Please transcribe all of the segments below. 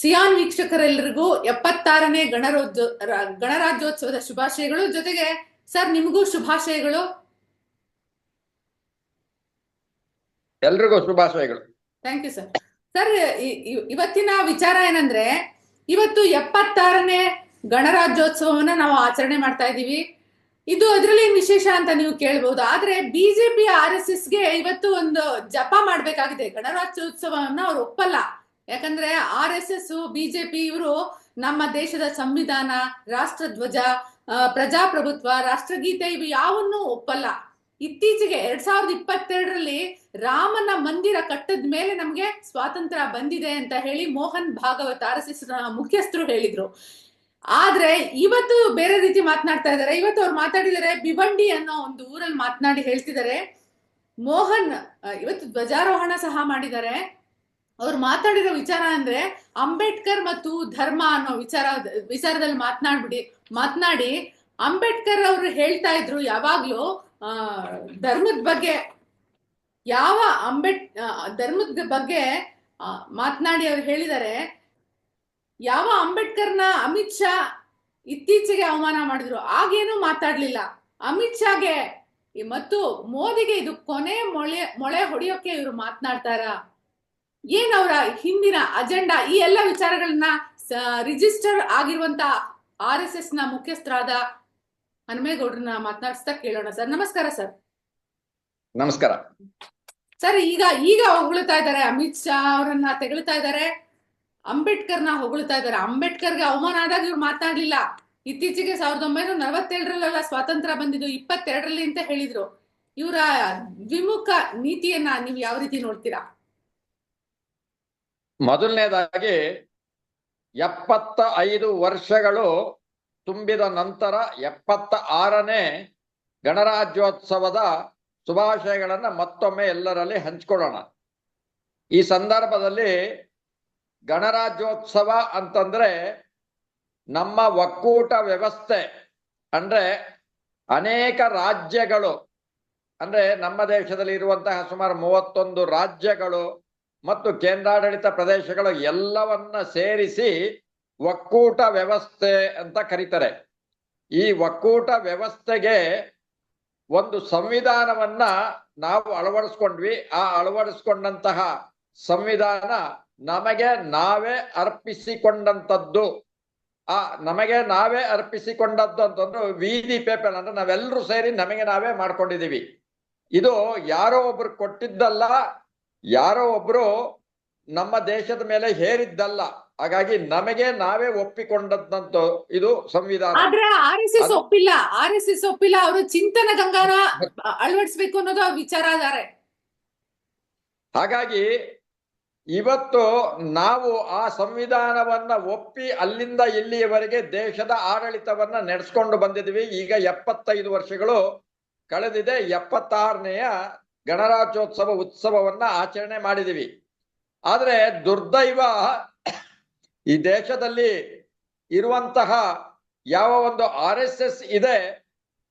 Xi'an ವೀಕ್ಷಕರೆಲ್ಲರಿಗೂ ಎಪ್ಪತ್ತಾರನೇ ಗಣರಾಜ್ಯ ರ- ಗಣರಾಜ್ಯೋತ್ಸವದ ಶುಭಾಶಯಗಳು. ಜೊತೆಗೆ ಸರ್ ನಿಮಗೂ ಶುಭಾಶಯಗಳು. ಎಲ್ರಿಗೂ ಶುಭಾಶಯಗಳು. Thank you sir. ಸರ್ ಇವತ್ತಿನ ವಿಚಾರ ಏನಂದ್ರೆ ಇವತ್ತು ಎಪ್ಪತ್ತಾರನೇ ಗಣರಾಜ್ಯೋತ್ಸವವನ್ನ ನಾವು ಆಚರಣೆ ಮಾಡ್ತಾ ಇದ್ದೀವಿ. ಇದು ಅದರಲ್ಲಿ ವಿಶೇಷ ಅಂತ ನೀವು ಕೇಳಬಹುದು. ಆದ್ರೆ ಬಿಜೆಪಿ ಆರ್ ಎಸ್ ಎಸ್ಗೆ ಇವತ್ತು ಒಂದು ಜಪ ಮಾಡ್ಬೇಕಾಗಿದೆ. ಗಣರಾಜ್ಯೋತ್ಸವವನ್ನ ಅವ್ರು ಒಪ್ಪಲ್ಲ. ಯಾಕಂದ್ರೆ ಆರ್ ಎಸ್ ಎಸ್ ಬಿಜೆಪಿ ಇವರು ನಮ್ಮ ದೇಶದ ಸಂವಿಧಾನ, ರಾಷ್ಟ್ರಧ್ವಜ ಧ್ವಜ ಪ್ರಜಾಪ್ರಭುತ್ವ, ರಾಷ್ಟ್ರಗೀತೆ ಇವು ಯಾವನ್ನೂ ಒಪ್ಪಲ್ಲ. ಇತ್ತೀಚೆಗೆ ಎರಡ್ ಸಾವಿರದ ಇಪ್ಪತ್ತೆರಡರಲ್ಲಿ ರಾಮನ ಮಂದಿರ ಕಟ್ಟದ ಮೇಲೆ ನಮ್ಗೆ ಸ್ವಾತಂತ್ರ್ಯ ಬಂದಿದೆ ಅಂತ ಹೇಳಿ Mohan Bhagwat R S S ಮುಖ್ಯಸ್ಥರು ಹೇಳಿದ್ರು. ಆದ್ರೆ ಇವತ್ತು ಬೇರೆ ರೀತಿ ಮಾತನಾಡ್ತಾ ಇದ್ದಾರೆ. ಇವತ್ತು ಅವ್ರು ಮಾತಾಡಿದರೆ ಭಿವಂಡಿ ಅನ್ನೋ ಒಂದು ಊರಲ್ಲಿ ಮಾತನಾಡಿ ಹೇಳ್ತಿದ್ದಾರೆ. ಮೋಹನ್ ಇವತ್ತು ಧ್ವಜಾರೋಹಣ ಸಹ ಮಾಡಿದ್ದಾರೆ. ಅವ್ರು ಮಾತಾಡಿರೋ ವಿಚಾರ ಅಂದ್ರೆ ಅಂಬೇಡ್ಕರ್ ಮತ್ತು ಧರ್ಮ ಅನ್ನೋ ವಿಚಾರ, ವಿಚಾರದಲ್ಲಿ ಮಾತನಾಡ್ಬಿಡಿ, ಮಾತನಾಡಿ ಅಂಬೇಡ್ಕರ್ ಅವರು ಹೇಳ್ತಾ ಇದ್ರು ಯಾವಾಗ್ಲೂ ಧರ್ಮದ ಬಗ್ಗೆ, ಯಾವ ಅಂಬೇಡ್ ಧರ್ಮದ ಬಗ್ಗೆ ಮಾತನಾಡಿ ಅವ್ರು ಹೇಳಿದ್ದಾರೆ, ಯಾವ ಅಂಬೇಡ್ಕರ್ನ ಅಮಿತ್ ಶಾ ಇತ್ತೀಚೆಗೆ ಅವಮಾನ ಮಾಡಿದ್ರು, ಆಗೇನು ಮಾತಾಡ್ಲಿಲ್ಲ. ಅಮಿತ್ ಶಾಗೆ ಮತ್ತು ಮೋದಿಗೆ ಇದು ಕೊನೆ ಮೊಳೆ ಮೊಳೆ ಹೊಡೆಯೋಕೆ ಇವರು ಮಾತನಾಡ್ತಾರ? ಏನ್ ಅವರ ಹಿಂದಿನ ಅಜೆಂಡಾ ಈ ಎಲ್ಲ ವಿಚಾರಗಳನ್ನ ರಿಜಿಸ್ಟರ್ ಆಗಿರುವಂತ ಆರ್ ಎಸ್ ಎಸ್ನ ಮುಖ್ಯಸ್ಥರಾದ ಹನುಮೇಗೌಡ್ರನ್ನ ಮಾತನಾಡಿಸ್ತಾ ಕೇಳೋಣ ಸರ್. ನಮಸ್ಕಾರ ಸರ್. ನಮಸ್ಕಾರ. ಸರ್ ಈಗ ಈಗ ಹೊಗಳ್ತಾ ಇದ್ದಾರೆ. ಅಮಿತ್ ಶಾ ಅವರನ್ನ ತೆಗಳ್ತಾ ಇದ್ದಾರೆ. ಅಂಬೇಡ್ಕರ್ನ ಹೊಗಳ್ತಾ ಇದ್ದಾರೆ. ಅಂಬೇಡ್ಕರ್ಗೆ ಅವಮಾನ ಆದಾಗ ಇವ್ರು ಮಾತನಾಡ್ಲಿಲ್ಲ. ಇತ್ತೀಚೆಗೆ ಸಾವಿರದ ಒಂಬೈನೂರ ನಲವತ್ತೇಳರಲ್ಲೆಲ್ಲ ಸ್ವಾತಂತ್ರ್ಯ ಬಂದಿದ್ದು ಇಪ್ಪತ್ತೆರಡರಲ್ಲಿ ಅಂತ ಹೇಳಿದ್ರು. ಇವರ ದ್ವಿಮುಖ ನೀತಿಯನ್ನ ನೀವು ಯಾವ ರೀತಿ ನೋಡ್ತೀರಾ? ಮೊದಲನೇದಾಗಿ ಎಪ್ಪತ್ತ ಐದು ವರ್ಷಗಳು ತುಂಬಿದ ನಂತರ ಎಪ್ಪತ್ತ ಆರನೇ ಗಣರಾಜ್ಯೋತ್ಸವದ ಶುಭಾಶಯಗಳನ್ನ ಮತ್ತೊಮ್ಮೆ ಎಲ್ಲರಲ್ಲಿ ಹಂಚ್ಕೊಳ್ಳೋಣ. ಈ ಸಂದರ್ಭದಲ್ಲಿ ಗಣರಾಜ್ಯೋತ್ಸವ ಅಂತಂದ್ರೆ ನಮ್ಮ ಒಕ್ಕೂಟ ವ್ಯವಸ್ಥೆ, ಅಂದ್ರೆ ಅನೇಕ ರಾಜ್ಯಗಳು, ಅಂದ್ರೆ ನಮ್ಮ ದೇಶದಲ್ಲಿ ಇರುವಂತಹ ಸುಮಾರು ಮೂವತ್ತೊಂದು ರಾಜ್ಯಗಳು ಮತ್ತು ಕೇಂದ್ರಾಡಳಿತ ಪ್ರದೇಶಗಳು ಎಲ್ಲವನ್ನ ಸೇರಿಸಿ ಒಕ್ಕೂಟ ವ್ಯವಸ್ಥೆ ಅಂತ ಕರೀತಾರೆ. ಈ ಒಕ್ಕೂಟ ವ್ಯವಸ್ಥೆಗೆ ಒಂದು ಸಂವಿಧಾನವನ್ನ ನಾವು ಅಳವಡಿಸ್ಕೊಂಡ್ವಿ. ಆ ಅಳವಡಿಸ್ಕೊಂಡಂತಹ ಸಂವಿಧಾನ ನಮಗೆ ನಾವೇ ಅರ್ಪಿಸಿಕೊಂಡಂತದ್ದು ಆ ನಮಗೆ ನಾವೇ ಅರ್ಪಿಸಿಕೊಂಡದ್ದು ಅಂತಂದ್ರೆ ವಿಧಿ ಪೇಪರ್ ಅಂದ್ರೆ ನಾವೆಲ್ಲರೂ ಸೇರಿ ನಮಗೆ ನಾವೇ ಮಾಡ್ಕೊಂಡಿದೀವಿ ಇದು ಯಾರೋ ಒಬ್ರು ಕೊಟ್ಟಿದ್ದಲ್ಲ ಯಾರೋ ಒಬ್ರು ನಮ್ಮ ದೇಶದ ಮೇಲೆ ಹೇರಿದ್ದಲ್ಲ ಹಾಗಾಗಿ ನಮಗೆ ನಾವೇ ಒಪ್ಪಿಕೊಂಡದ್ದಂತೂ ಇದು ಸಂವಿಧಾನ. ಆದ್ರೆ ಆರ್ ಎಸ್ ಎಸ್ ಒಪ್ಪಿಲ್ಲ ಆರ್ ಎಸ್ ಎಸ್ ಒಪ್ಪಿಲ್ಲ ಅವರು ಚಿಂತನ ಗಂಗಾನ ಅಳವಡಿಸ್ಬೇಕು ಅನ್ನೋದು ವಿಚಾರ ಆದರೆ ಹಾಗಾಗಿ ಇವತ್ತು ನಾವು ಆ ಸಂವಿಧಾನವನ್ನ ಒಪ್ಪಿ ಅಲ್ಲಿಂದ ಇಲ್ಲಿಯವರೆಗೆ ದೇಶದ ಆಡಳಿತವನ್ನ ನಡೆಸ್ಕೊಂಡು ಬಂದಿದ್ವಿ. ಈಗ ಎಪ್ಪತ್ತೈದು ವರ್ಷಗಳು ಕಳೆದಿದೆ ಎಪ್ಪತ್ತಾರನೆಯ ಗಣರಾಜ್ಯೋತ್ಸವ ಉತ್ಸವವನ್ನ ಆಚರಣೆ ಮಾಡಿದೀವಿ. ಆದ್ರೆ ದುರ್ದೈವ ಈ ದೇಶದಲ್ಲಿ ಇರುವಂತಹ ಯಾವ ಒಂದು ಆರ್ ಎಸ್ ಇದೆ,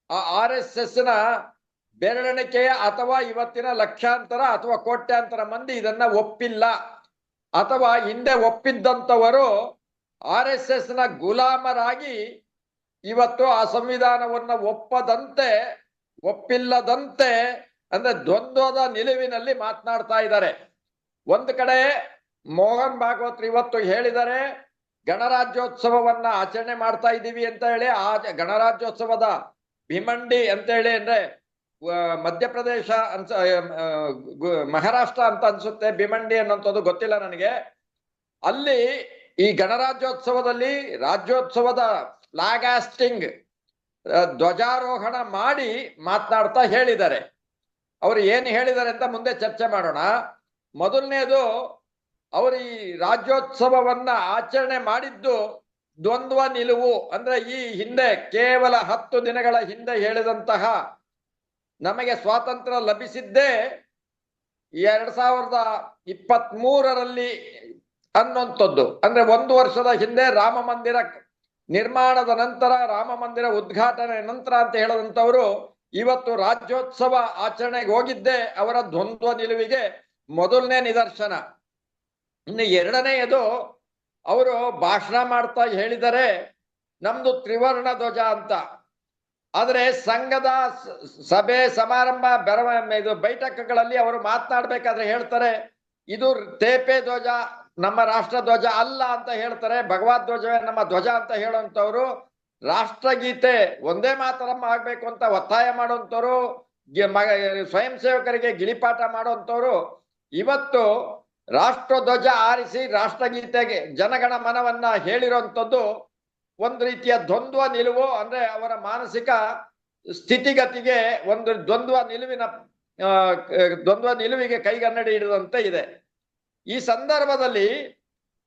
ಆ ಆರ್ ಎಸ್ ಎಸ್ನ ಬೆರಳೆಣಿಕೆಯ ಅಥವಾ ಇವತ್ತಿನ ಲಕ್ಷಾಂತರ ಅಥವಾ ಕೋಟ್ಯಾಂತರ ಮಂದಿ ಇದನ್ನ ಒಪ್ಪಿಲ್ಲ. ಅಥವಾ ಹಿಂದೆ ಒಪ್ಪಿದ್ದಂಥವರು ಆರ್ ಎಸ್ ಎಸ್ನ ಗುಲಾಮರಾಗಿ ಇವತ್ತು ಆ ಸಂವಿಧಾನವನ್ನ ಒಪ್ಪದಂತೆ, ಒಪ್ಪಿಲ್ಲದಂತೆ ಅಂದ್ರೆ ದ್ವಂದ್ವದ ನಿಲುವಿನಲ್ಲಿ ಮಾತನಾಡ್ತಾ ಇದ್ದಾರೆ. ಒಂದು ಕಡೆ ಮೋಹನ್ ಭಾಗವತ್ ಇವತ್ತು ಹೇಳಿದರೆ, ಗಣರಾಜ್ಯೋತ್ಸವವನ್ನ ಆಚರಣೆ ಮಾಡ್ತಾ ಇದ್ದೀವಿ ಅಂತ ಹೇಳಿ, ಆ ಗಣರಾಜ್ಯೋತ್ಸವದ ಭೀಮಂಡಿ ಅಂತ ಹೇಳಿ ಅಂದ್ರೆ ಮಧ್ಯಪ್ರದೇಶ ಅನ್ಸ ಮಹಾರಾಷ್ಟ್ರ ಅಂತ ಅನ್ಸುತ್ತೆ, ಭೀಮಂಡಿ ಅನ್ನೋಂಥದ್ದು ಗೊತ್ತಿಲ್ಲ ನನಗೆ. ಅಲ್ಲಿ ಈ ಗಣರಾಜ್ಯೋತ್ಸವದಲ್ಲಿ ರಾಜ್ಯೋತ್ಸವದ ಲಾಗಾಸ್ಟಿಂಗ್ ಧ್ವಜಾರೋಹಣ ಮಾಡಿ ಮಾತನಾಡ್ತಾ ಹೇಳಿದ್ದಾರೆ. ಅವರು ಏನು ಹೇಳಿದ್ದಾರೆ ಅಂತ ಮುಂದೆ ಚರ್ಚೆ ಮಾಡೋಣ. ಮೊದಲನೇದು, ಅವರು ಈ ರಾಜ್ಯೋತ್ಸವವನ್ನ ಆಚರಣೆ ಮಾಡಿದ್ದು ದ್ವಂದ್ವ ನಿಲುವು. ಅಂದ್ರೆ ಈ ಹಿಂದೆ, ಕೇವಲ ಹತ್ತು ದಿನಗಳ ಹಿಂದೆ ಹೇಳಿದಂತಹ ನಮಗೆ ಸ್ವಾತಂತ್ರ್ಯ ಲಭಿಸಿದ್ದೇ ಎರಡ್ ಸಾವಿರದ ಇಪ್ಪತ್ತ್ ಮೂರರಲ್ಲಿ ಅನ್ನುವಂಥದ್ದು ಅಂದ್ರೆ ಒಂದು ವರ್ಷದ ಹಿಂದೆ ರಾಮ ಮಂದಿರ ನಿರ್ಮಾಣದ ನಂತರ, ರಾಮ ಮಂದಿರ ಉದ್ಘಾಟನೆ ನಂತರ ಅಂತ ಹೇಳದಂತವರು ಇವತ್ತು ರಾಜ್ಯೋತ್ಸವ ಆಚರಣೆಗೆ ಹೋಗಿದ್ದೆ ಅವರ ದ್ವಂದ್ವ ನಿಲುವಿಗೆ ಮೊದಲನೇ ನಿದರ್ಶನ. ಇನ್ನು ಎರಡನೆಯದು ಅವರು ಭಾಷಣ ಮಾಡ್ತಾ ಹೇಳಿದರೆ ನಮ್ದು ತ್ರಿವರ್ಣ ಧ್ವಜ ಅಂತ. ಆದರೆ ಸಂಘದ ಸಭೆ ಸಮಾರಂಭ ಬೆರವ, ಇದು ಬೈಠಕಗಳಲ್ಲಿ ಅವರು ಮಾತನಾಡ್ಬೇಕಾದ್ರೆ ಹೇಳ್ತಾರೆ, ಇದು ತೇಪೆ ಧ್ವಜ, ನಮ್ಮ ರಾಷ್ಟ್ರ ಧ್ವಜ ಅಲ್ಲ ಅಂತ ಹೇಳ್ತಾರೆ ಭಗವದ್ ಧ್ವಜವೇ ನಮ್ಮ ಧ್ವಜ ಅಂತ ಹೇಳುವಂತವ್ರು ರಾಷ್ಟ್ರಗೀತೆ ಒಂದೇ ಮಾತರಮ್ಮ ಆಗ್ಬೇಕು ಅಂತ ಒತ್ತಾಯ ಮಾಡುವಂತವ್ರು ಗಿ- ಮ- ಸ್ವಯಂ ಸೇವಕರಿಗೆ ಗಿಳಿಪಾಠ ಮಾಡುವಂತವ್ರು ಇವತ್ತು ರಾಷ್ಟ್ರ ಧ್ವಜ ಆರಿಸಿ ರಾಷ್ಟ್ರಗೀತೆಗೆ ಜನಗಣ ಮನವನ್ನ ಹೇಳಿರುವಂಥದ್ದು ಒಂದು ರೀತಿಯ ದ್ವಂದ್ವ ನಿಲುವು, ಅಂದ್ರೆ ಅವರ ಮಾನಸಿಕ ಸ್ಥಿತಿಗತಿಗೆ ಒಂದು ದ್ವಂದ್ವ ನಿಲುವಿನ ದ್ವಂದ್ವ ನಿಲುವಿಗೆ ಕೈಗನ್ನಡಿ ಹಿಡಿದಂತೆ ಇದೆ. ಈ ಸಂದರ್ಭದಲ್ಲಿ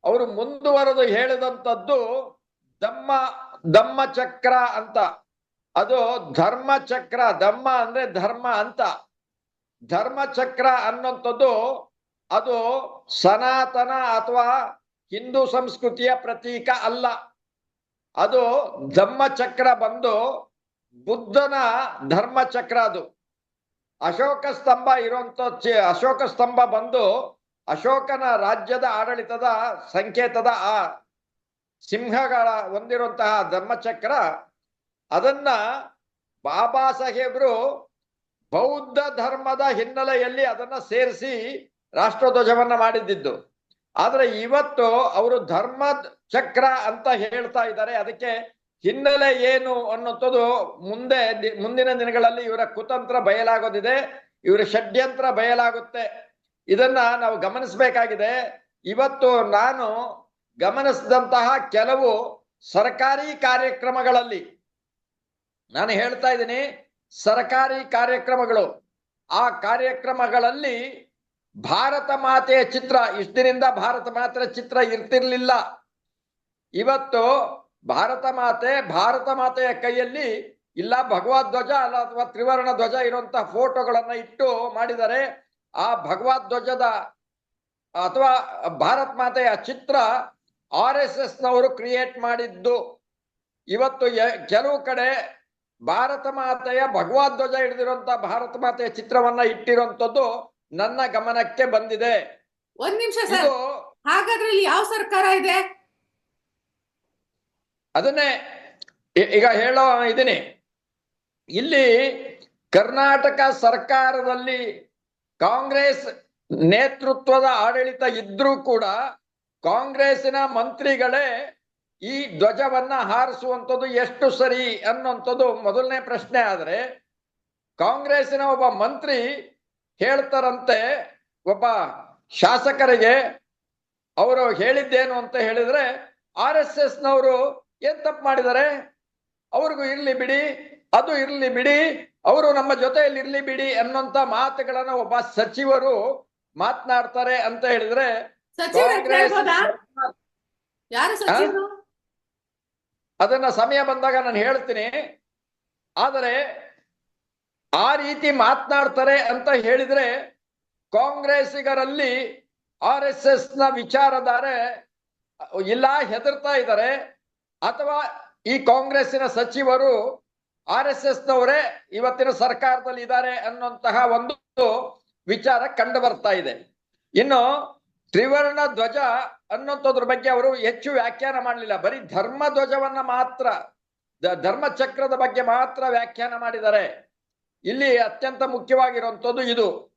ಅವರು ಮುಂದುವರೆದು ಹೇಳಿದಂಥದ್ದು ದಮ್ಮ ದಮ್ಮ ಚಕ್ರ ಅಂತ. ಅದು ಧರ್ಮ ಚಕ್ರ ದಮ್ಮ ಅಂದ್ರೆ ಧರ್ಮ ಅಂತ. ಧರ್ಮ ಚಕ್ರ ಅನ್ನುವಂಥದ್ದು ಅದು ಸನಾತನ ಅಥವಾ ಹಿಂದೂ ಸಂಸ್ಕೃತಿಯ ಪ್ರತೀಕ ಅಲ್ಲ. ಅದು ಧಮ್ಮ ಚಕ್ರ ಬಂದು ಬುದ್ಧನ ಧರ್ಮ ಚಕ್ರ ಅದು. ಅಶೋಕ ಸ್ತಂಭ ಇರುವಂತ ಅಶೋಕ ಸ್ತಂಭ ಬಂದು ಅಶೋಕನ ರಾಜ್ಯದ ಆಡಳಿತದ ಸಂಕೇತದ ಆ ಸಿಂಹಗಳ ಹೊಂದಿರುವಂತಹ ಧರ್ಮಚಕ್ರ, ಅದನ್ನ ಬಾಬಾ ಸಾಹೇಬ್ರು ಬೌದ್ಧ ಧರ್ಮದ ಹಿನ್ನೆಲೆಯಲ್ಲಿ ಅದನ್ನ ಸೇರಿಸಿ ರಾಷ್ಟ್ರಧ್ವಜವನ್ನ ಮಾಡಿದ್ದಿದ್ದು. ಆದ್ರೆ ಇವತ್ತು ಅವರು ಧರ್ಮ ಚಕ್ರ ಅಂತ ಹೇಳ್ತಾ ಇದ್ದಾರೆ. ಅದಕ್ಕೆ ಹಿನ್ನೆಲೆ ಏನು ಅನ್ನುವಂಥದ್ದು ಮುಂದೆ ಮುಂದಿನ ದಿನಗಳಲ್ಲಿ ಇವರ ಕುತಂತ್ರ ಬಯಲಾಗೋದಿದೆ, ಇವರ ಷಡ್ಯಂತ್ರ ಬಯಲಾಗುತ್ತೆ. ಇದನ್ನ ನಾವು ಗಮನಿಸಬೇಕಾಗಿದೆ. ಇವತ್ತು ನಾನು ಗಮನಿಸಿದಂತಹ ಕೆಲವು ಸರ್ಕಾರಿ ಕಾರ್ಯಕ್ರಮಗಳಲ್ಲಿ ನಾನು ಹೇಳ್ತಾ ಇದ್ದೀನಿ, ಸರ್ಕಾರಿ ಕಾರ್ಯಕ್ರಮಗಳು. ಆ ಕಾರ್ಯಕ್ರಮಗಳಲ್ಲಿ ಭಾರತ ಮಾತೆಯ ಚಿತ್ರ ಇಷ್ಟಿನಿಂದ ಭಾರತ ಮಾತೆಯ ಚಿತ್ರ ಇರ್ತಿರ್ಲಿಲ್ಲ. ಇವತ್ತು ಭಾರತ ಮಾತೆ, ಭಾರತ ಮಾತೆಯ ಕೈಯಲ್ಲಿ ಇಲ್ಲ, ಭಗವದ್ ಧ್ವಜ ಅಲ್ಲ ಅಥವಾ ತ್ರಿವರ್ಣ ಧ್ವಜ ಇರುವಂತಹ ಫೋಟೋಗಳನ್ನ ಇಟ್ಟು ಮಾಡಿದರೆ ಆ ಭಗವದ್ ಧ್ವಜದ ಅಥವಾ ಭಾರತ್ ಮಾತೆಯ ಚಿತ್ರ ಆರ್ ಎಸ್ ಎಸ್ ನವರು ಕ್ರಿಯೇಟ್ ಮಾಡಿದ್ದು. ಇವತ್ತು ಕೆಲವು ಕಡೆ ಭಾರತ ಮಾತೆಯ ಭಗವದ್ ಧ್ವಜ ಹಿಡಿದಿರುವಂತ ಭಾರತ ಮಾತೆಯ ಚಿತ್ರವನ್ನ ಇಟ್ಟಿರುವಂತದ್ದು ನನ್ನ ಗಮನಕ್ಕೆ ಬಂದಿದೆ. ಒಂದ್ ನಿಮಿಷ ಹಾಗಾದ್ರೆ ಯಾವ ಸರ್ಕಾರ ಇದೆ? ಅದನ್ನೇ ಈಗ ಹೇಳೋ ಇದೀನಿ. ಇಲ್ಲಿ ಕರ್ನಾಟಕ ಸರ್ಕಾರದಲ್ಲಿ ಕಾಂಗ್ರೆಸ್ ನೇತೃತ್ವದ ಆಡಳಿತ ಇದ್ರೂ ಕೂಡ ಕಾಂಗ್ರೆಸ್ಸಿನ ಮಂತ್ರಿಗಳೇ ಈ ಧ್ವಜವನ್ನ ಹಾರಿಸುವಂಥದ್ದು ಎಷ್ಟು ಸರಿ ಅನ್ನುವಂಥದ್ದು ಮೊದಲನೇ ಪ್ರಶ್ನೆ. ಆದರೆ ಕಾಂಗ್ರೆಸ್ಸಿನ ಒಬ್ಬ ಮಂತ್ರಿ ಹೇಳ್ತಾರಂತೆ, ಒಬ್ಬ ಶಾಸಕರಿಗೆ ಅವರು ಹೇಳಿದ್ದೇನು ಅಂತ ಹೇಳಿದ್ರೆ, ಆರ್ ಎಸ್ ಎಸ್ ನವರು ಏನ್ ತಪ್ಪು ಮಾಡಿದ್ದಾರೆ? ಅವ್ರಿಗೂ ಇರ್ಲಿ ಬಿಡಿ, ಅದು ಇರ್ಲಿ ಬಿಡಿ, ಅವರು ನಮ್ಮ ಜೊತೆಯಲ್ಲಿ ಇರ್ಲಿ ಬಿಡಿ ಅನ್ನುವಂತ ಮಾತುಗಳನ್ನ ಒಬ್ಬ ಸಚಿವರು ಮಾತನಾಡ್ತಾರೆ ಅಂತ ಹೇಳಿದ್ರೆ ಸಚಿವ ಯಾರು ಸಚಿವರು? ಅದನ್ನ ಸಮಯ ಬಂದಾಗ ನಾನು ಹೇಳ್ತೀನಿ. ಆದರೆ ಆ ರೀತಿ ಮಾತನಾಡ್ತಾರೆ ಅಂತ ಹೇಳಿದ್ರೆ ಕಾಂಗ್ರೆಸ್ಸಿಗರಲ್ಲಿ ಆರ್ ಎಸ್ ಎಸ್ನ ವಿಚಾರಧಾರೆ ಇಲ್ಲ ಹೆದರ್ತಾ ಇದ್ದಾರೆ. ಅಥವಾ ಈ ಕಾಂಗ್ರೆಸ್ಸಿನ ಸಚಿವರು ಆರ್ ಎಸ್ ಎಸ್ ನವರೇ ಇವತ್ತಿನ ಸರ್ಕಾರದಲ್ಲಿ ಇದ್ದಾರೆ ಅನ್ನುವಂತಹ ಒಂದು ವಿಚಾರ ಕಂಡು ಬರ್ತಾ ಇದೆ. ಇನ್ನು ತ್ರಿವರ್ಣ ಧ್ವಜ ಅನ್ನೋಂಥದ್ರ ಬಗ್ಗೆ ಅವರು ಹೆಚ್ಚು ವ್ಯಾಖ್ಯಾನ ಮಾಡಲಿಲ್ಲ. ಬರೀ ಧರ್ಮ ಧ್ವಜವನ್ನ ಮಾತ್ರ ಧರ್ಮ ಚಕ್ರದ ಬಗ್ಗೆ ಮಾತ್ರ ವ್ಯಾಖ್ಯಾನ ಮಾಡಿದ್ದಾರೆ. ಇಲ್ಲಿ ಅತ್ಯಂತ ಮುಖ್ಯವಾಗಿರುವಂಥದ್ದು ಇದು.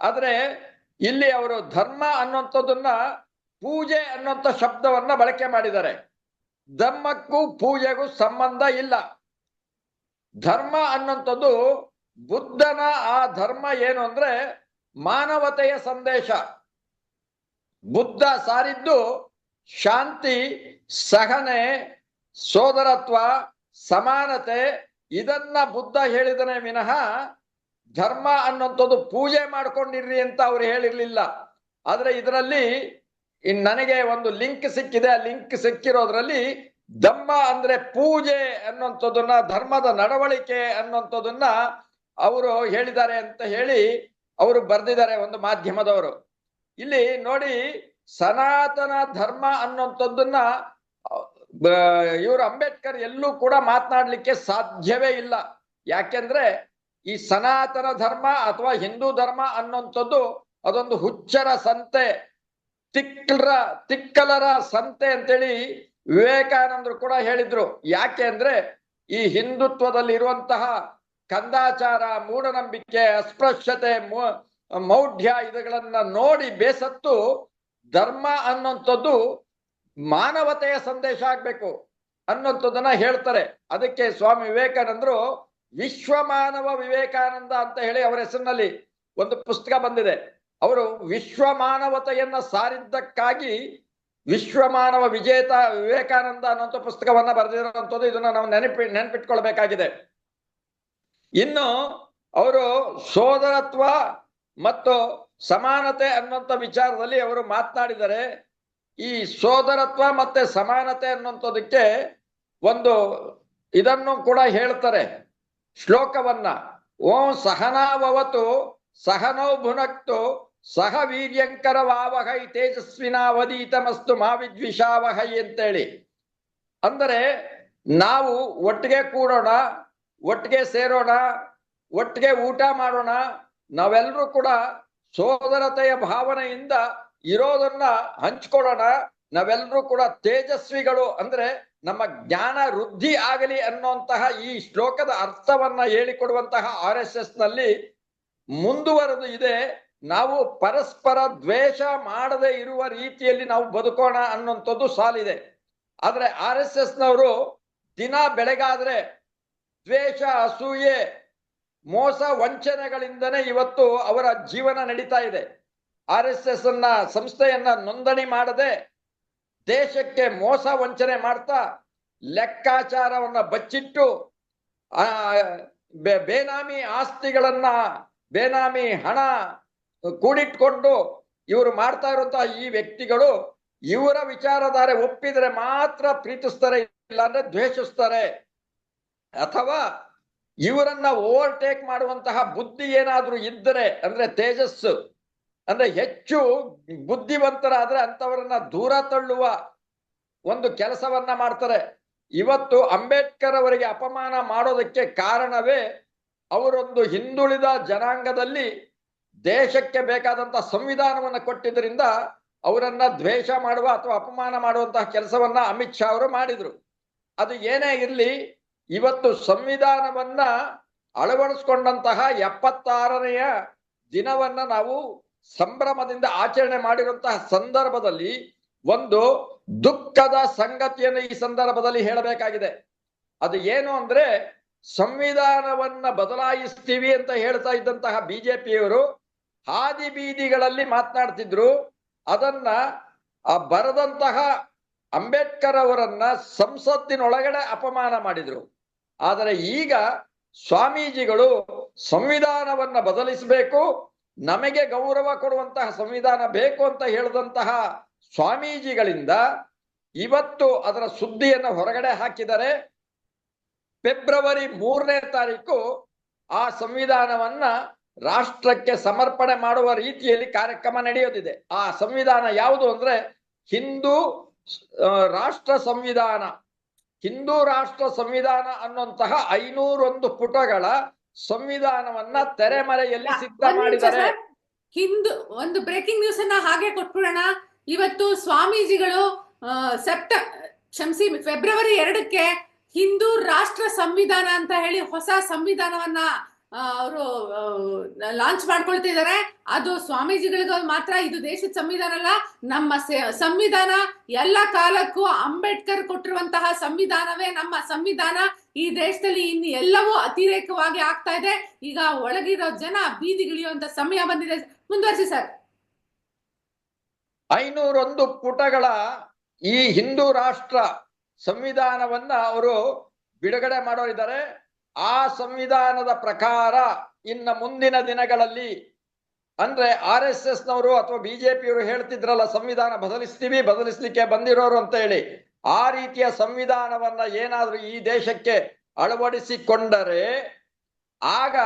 ಆದ್ರೆ ಇಲ್ಲಿ ಅವರು ಧರ್ಮ ಅನ್ನುವಂಥದ್ದನ್ನ ಪೂಜೆ ಅನ್ನುವಂಥ ಶಬ್ದವನ್ನ ಬಳಕೆ ಮಾಡಿದ್ದಾರೆ. ಧರ್ಮಕ್ಕೂ ಪೂಜೆಗೂ ಸಂಬಂಧ ಇಲ್ಲ. ಧರ್ಮ ಅನ್ನುವಂಥದ್ದು ಬುದ್ಧನ ಆ ಧರ್ಮ ಏನು ಅಂದ್ರೆ ಮಾನವತೆಯ ಸಂದೇಶ. ಬುದ್ಧ ಸಾರಿದ್ದು ಶಾಂತಿ, ಸಹನೆ, ಸೋದರತ್ವ, ಸಮಾನತೆ, ಇದನ್ನ ಬುದ್ಧ ಹೇಳಿದನೇ ವಿನಃ ಧರ್ಮ ಅನ್ನುವಂಥದ್ದು ಪೂಜೆ ಮಾಡ್ಕೊಂಡಿರ್ರಿ ಅಂತ ಅವ್ರು ಹೇಳಿರ್ಲಿಲ್ಲ. ಆದ್ರೆ ಇದರಲ್ಲಿ ನನಗೆ ಒಂದು ಲಿಂಕ್ ಸಿಕ್ಕಿದೆ, ಆ ಲಿಂಕ್ ಸಿಕ್ಕಿರೋದ್ರಲ್ಲಿ ಧಮ್ಮ ಅಂದ್ರೆ ಪೂಜೆ ಅನ್ನುವಂಥದ್ದನ್ನ, ಧರ್ಮದ ನಡವಳಿಕೆ ಅನ್ನುವಂಥದ್ದನ್ನ ಅವರು ಹೇಳಿದ್ದಾರೆ ಅಂತ ಹೇಳಿ ಅವರು ಬರೆದಿದ್ದಾರೆ ಒಂದು ಮಾಧ್ಯಮದವರು. ಇಲ್ಲಿ ನೋಡಿ ಸನಾತನ ಧರ್ಮ ಅನ್ನೋಂಥದ್ದನ್ನ ಇವರು ಅಂಬೇಡ್ಕರ್ ಎಲ್ಲೂ ಕೂಡ ಮಾತನಾಡ್ಲಿಕ್ಕೆ ಸಾಧ್ಯವೇ ಇಲ್ಲ. ಯಾಕೆಂದ್ರೆ ಈ ಸನಾತನ ಧರ್ಮ ಅಥವಾ ಹಿಂದೂ ಧರ್ಮ ಅನ್ನೋಂಥದ್ದು ಅದೊಂದು ಹುಚ್ಚರ ಸಂತೆ, ತಿಕ್ಕಲರ ತಿಕ್ಕಲರ ಸಂತೆ ಅಂತೇಳಿ ವಿವೇಕಾನಂದರು ಕೂಡ ಹೇಳಿದ್ರು. ಯಾಕೆ ಅಂದ್ರೆ ಈ ಹಿಂದುತ್ವದಲ್ಲಿ ಇರುವಂತಹ ಕಂದಾಚಾರ, ಮೂಢನಂಬಿಕೆ, ಅಸ್ಪೃಶ್ಯತೆ ಮೌಢ್ಯ ಇದುಗಳನ್ನ ನೋಡಿ ಬೇಸತ್ತು ಧರ್ಮ ಅನ್ನುವಂಥದ್ದು ಮಾನವತೆಯ ಸಂದೇಶ ಆಗ್ಬೇಕು ಅನ್ನುವಂಥದ್ದನ್ನ ಹೇಳ್ತಾರೆ. ಅದಕ್ಕೆ ಸ್ವಾಮಿ ವಿವೇಕಾನಂದರು ವಿಶ್ವ ಮಾನವ ವಿವೇಕಾನಂದ ಅಂತ ಹೇಳಿ ಅವರ ಹೆಸರಿನಲ್ಲಿ ಒಂದು ಪುಸ್ತಕ ಬಂದಿದೆ. ಅವರು ವಿಶ್ವ ಮಾನವತೆಯನ್ನ ಸಾರಿದ್ದಕ್ಕಾಗಿ ವಿಶ್ವ ಮಾನವ ವಿಜೇತ ವಿವೇಕಾನಂದ ಅನ್ನುವಂಥ ಪುಸ್ತಕವನ್ನ ಬರೆದಿರುವಂಥದ್ದು ಇದನ್ನ ನಾವು ನೆನಪಿ ನೆನಪಿಟ್ಕೊಳ್ಬೇಕಾಗಿದೆ. ಇನ್ನು ಅವರು ಸೋದರತ್ವ ಮತ್ತು ಸಮಾನತೆ ಅನ್ನುವಂಥ ವಿಚಾರದಲ್ಲಿ ಅವರು ಮಾತನಾಡಿದರೆ, ಈ ಸೋದರತ್ವ ಮತ್ತೆ ಸಮಾನತೆ ಅನ್ನುವಂಥದಕ್ಕೆ ಒಂದು ಇದನ್ನು ಕೂಡ ಹೇಳ್ತಾರೆ. ಶ್ಲೋಕವನ್ನ, ಓಂ ಸಹನಾವತು ಸಹನೋ ಭುನಕ್ತು, ಸಹ ವೀರ್ಯಂಕರ ವಾವಹೈ ತೇಜಸ್ವಿನಾವಧೀತಮಸ್ತು ಮಾವಿದ್ವಿಷಾವಹೈ ಅಂತೇಳಿ. ಅಂದರೆ ನಾವು ಒಟ್ಟಿಗೆ ಕೂಡೋಣ, ಒಟ್ಟಿಗೆ ಸೇರೋಣ, ಒಟ್ಟಿಗೆ ಊಟ ಮಾಡೋಣ ನಾವೆಲ್ಲರೂ ಕೂಡ ಸೋದರತೆಯ ಭಾವನೆಯಿಂದ ಇರೋದನ್ನ ಹಂಚ್ಕೊಳ್ಳೋಣ. ನಾವೆಲ್ಲರೂ ಕೂಡ ತೇಜಸ್ವಿಗಳು ಅಂದ್ರೆ ನಮ್ಮ ಜ್ಞಾನ ವೃದ್ಧಿ ಆಗಲಿ ಅನ್ನುವಂತಹ ಈ ಶ್ಲೋಕದ ಅರ್ಥವನ್ನ ಹೇಳಿಕೊಡುವಂತಹ ಆರ್ ಎಸ್ ಎಸ್ನಲ್ಲಿ ಮುಂದುವರೆದು ಇದೆ. ನಾವು ಪರಸ್ಪರ ದ್ವೇಷ ಮಾಡದೆ ಇರುವ ರೀತಿಯಲ್ಲಿ ನಾವು ಬದುಕೋಣ ಅನ್ನುವಂಥದ್ದು ಸಾಲಿದೆ. ಆದ್ರೆ ಆರ್ ಎಸ್ ಎಸ್ ನವರು ದಿನ ಬೆಳಗಾದ್ರೆ ದ್ವೇಷ, ಅಸೂಯೆ ಮೋಸ ವಂಚನೆಗಳಿಂದನೇ ಇವತ್ತು ಅವರ ಜೀವನ ನಡೀತಾ ಇದೆ. ಆರ್ ಎಸ್ ಎಸ್ ಅನ್ನ ಸಂಸ್ಥೆಯನ್ನ ನೋಂದಣಿ ಮಾಡದೆ ದೇಶಕ್ಕೆ ಮೋಸ ವಂಚನೆ ಮಾಡ್ತಾ ಲೆಕ್ಕಾಚಾರವನ್ನ ಬಚ್ಚಿಟ್ಟು, ಆ ಬೇನಾಮಿ ಆಸ್ತಿಗಳನ್ನ, ಬೇನಾಮಿ ಹಣ ಕೂಡಿಟ್ಕೊಂಡು ಇವರು ಮಾಡ್ತಾ ಇರುವಂತಹ ಈ ವ್ಯಕ್ತಿಗಳು ಇವರ ವಿಚಾರಧಾರೆ ಒಪ್ಪಿದರೆ ಮಾತ್ರ ಪ್ರೀತಿಸ್ತಾರೆ ಇಲ್ಲ ಅಂದ್ರೆ ದ್ವೇಷಿಸ್ತಾರೆ. ಅಥವಾ ಇವರನ್ನ ಓವರ್ಟೇಕ್ ಮಾಡುವಂತಹ ಬುದ್ಧಿ ಏನಾದ್ರೂ ಇದ್ದರೆ, ಅಂದ್ರೆ ತೇಜಸ್ಸು, ಅಂದ್ರೆ ಹೆಚ್ಚು ಬುದ್ಧಿವಂತರಾದ್ರೆ ಅಂತವರನ್ನ ದೂರ ತಳ್ಳುವ ಒಂದು ಕೆಲಸವನ್ನ ಮಾಡ್ತಾರೆ. ಇವತ್ತು ಅಂಬೇಡ್ಕರ್ ಅವರಿಗೆ ಅಪಮಾನ ಮಾಡೋದಕ್ಕೆ ಕಾರಣವೇ ಅವರೊಂದು ಹಿಂದುಳಿದ ಜನಾಂಗದಲ್ಲಿ ದೇಶಕ್ಕೆ ಬೇಕಾದಂತಹ ಸಂವಿಧಾನವನ್ನು ಕೊಟ್ಟಿದ್ದರಿಂದ ಅವರನ್ನ ದ್ವೇಷ ಮಾಡುವ ಅಥವಾ ಅಪಮಾನ ಮಾಡುವಂತಹ ಕೆಲಸವನ್ನ ಅಮಿತ್ ಶಾ ಅವರು ಮಾಡಿದ್ರು. ಅದು ಏನೇ ಇರ್ಲಿ ಇವತ್ತು ಸಂವಿಧಾನವನ್ನ ಅಳವಡಿಸ್ಕೊಂಡಂತಹ ಎಪ್ಪತ್ತಾರನೆಯ ದಿನವನ್ನ ನಾವು ಸಂಭ್ರಮದಿಂದ ಆಚರಣೆ ಮಾಡಿರುವಂತಹ ಸಂದರ್ಭದಲ್ಲಿ ಒಂದು ದುಃಖದ ಸಂಗತಿಯನ್ನು ಈ ಸಂದರ್ಭದಲ್ಲಿ ಹೇಳಬೇಕಾಗಿದೆ. ಅದು ಏನು ಅಂದ್ರೆ ಸಂವಿಧಾನವನ್ನ ಬದಲಾಯಿಸ್ತೀವಿ ಅಂತ ಹೇಳ್ತಾ ಇದ್ದಂತಹ ಬಿಜೆಪಿಯವರು ಹಾದಿ ಬೀದಿಗಳಲ್ಲಿ ಮಾತನಾಡ್ತಿದ್ರು. ಅದನ್ನ ಆ ಬರದಂತಹ ಅಂಬೇಡ್ಕರ್ ಅವರನ್ನ ಸಂಸತ್ತಿನೊಳಗಡೆ ಅಪಮಾನ ಮಾಡಿದ್ರು. ಆದರೆ ಈಗ ಸ್ವಾಮೀಜಿಗಳು ಸಂವಿಧಾನವನ್ನ ಬದಲಿಸಬೇಕು, ನಮಗೆ ಗೌರವ ಕೊಡುವಂತಹ ಸಂವಿಧಾನ ಬೇಕು ಅಂತ ಹೇಳಿದಂತಹ ಸ್ವಾಮೀಜಿಗಳಿಂದ ಇವತ್ತು ಅದರ ಸುದ್ದಿಯನ್ನ ಹೊರಗಡೆ ಹಾಕಿದರೆ ಫೆಬ್ರವರಿ ಮೂರನೇ ತಾರೀಕು ಆ ಸಂವಿಧಾನವನ್ನ ರಾಷ್ಟ್ರಕ್ಕೆ ಸಮರ್ಪಣೆ ಮಾಡುವ ರೀತಿಯಲ್ಲಿ ಕಾರ್ಯಕ್ರಮ ನಡೆಯೋದಿದೆ. ಆ ಸಂವಿಧಾನ ಯಾವುದು ಅಂದ್ರೆ ಹಿಂದೂ ರಾಷ್ಟ್ರ ಸಂವಿಧಾನ. ಹಿಂದೂ ರಾಷ್ಟ್ರ ಸಂವಿಧಾನ ಅನ್ನುವಂತಹ ಐನೂರೊಂದು ಪುಟಗಳ ಸಂವಿಧಾನವನ್ನ ತೆರೆಮರೆಯಲ್ಲಿ ಸಿದ್ಧ ಮಾಡಿದ್ದಾರೆ. ಹಿಂದೂ ಒಂದು ಬ್ರೇಕಿಂಗ್ ನ್ಯೂಸ್ ಅನ್ನ ಹಾಗೆ ಕೊಟ್ಬಿಡೋಣ ಇವತ್ತು ಸ್ವಾಮೀಜಿಗಳು ಸೆಪ್ಟ ಕ್ಷಮಿಸಿ ಫೆಬ್ರವರಿ ಎರಡಕ್ಕೆ ಹಿಂದೂ ರಾಷ್ಟ್ರ ಸಂವಿಧಾನ ಅಂತ ಹೇಳಿ ಹೊಸ ಸಂವಿಧಾನವನ್ನ ಅವರು ಲಾಂಚ್ ಮಾಡ್ಕೊಳ್ತಿದ್ದಾರೆ ಅದು ಸ್ವಾಮೀಜಿಗಳಿಗೆ ಮಾತ್ರ, ಇದು ದೇಶದ ಸಂವಿಧಾನ ಅಲ್ಲ. ನಮ್ಮ ಸಂವಿಧಾನ ಎಲ್ಲ ಕಾಲಕ್ಕೂ ಅಂಬೇಡ್ಕರ್ ಕೊಟ್ಟಿರುವಂತಹ ಸಂವಿಧಾನವೇ ನಮ್ಮ ಸಂವಿಧಾನ. ಈ ದೇಶದಲ್ಲಿ ಇನ್ನು ಎಲ್ಲವೂ ಅತಿರೇಕವಾಗಿ ಆಗ್ತಾ ಇದೆ. ಈಗ ಒಳಗಿರೋ ಜನ ಬೀದಿಗಿಳಿಯುವಂತ ಸಮಯ ಬಂದಿದೆ. ಮುಂದುವರಿಸಿ ಸರ್. ಐನೂರೊಂದು ಪುಟಗಳ ಈ ಹಿಂದೂ ರಾಷ್ಟ್ರ ಸಂವಿಧಾನವನ್ನ ಅವರು ಬಿಡುಗಡೆ ಮಾಡೋರಿದ್ದಾರೆ. ಆ ಸಂವಿಧಾನದ ಪ್ರಕಾರ ಇನ್ನ ಮುಂದಿನ ದಿನಗಳಲ್ಲಿ, ಅಂದ್ರೆ ಆರ್ ಎಸ್ ಎಸ್ ನವರು ಅಥವಾ ಬಿಜೆಪಿಯವರು ಹೇಳ್ತಿದ್ರಲ್ಲ, ಸಂವಿಧಾನ ಬದಲಿಸ್ತೀವಿ, ಬದಲಿಸ್ಲಿಕ್ಕೆ ಬಂದಿರೋರು ಅಂತ ಹೇಳಿ, ಆ ರೀತಿಯ ಸಂವಿಧಾನವನ್ನ ಏನಾದ್ರೂ ಈ ದೇಶಕ್ಕೆ ಅಳವಡಿಸಿಕೊಂಡರೆ, ಆಗ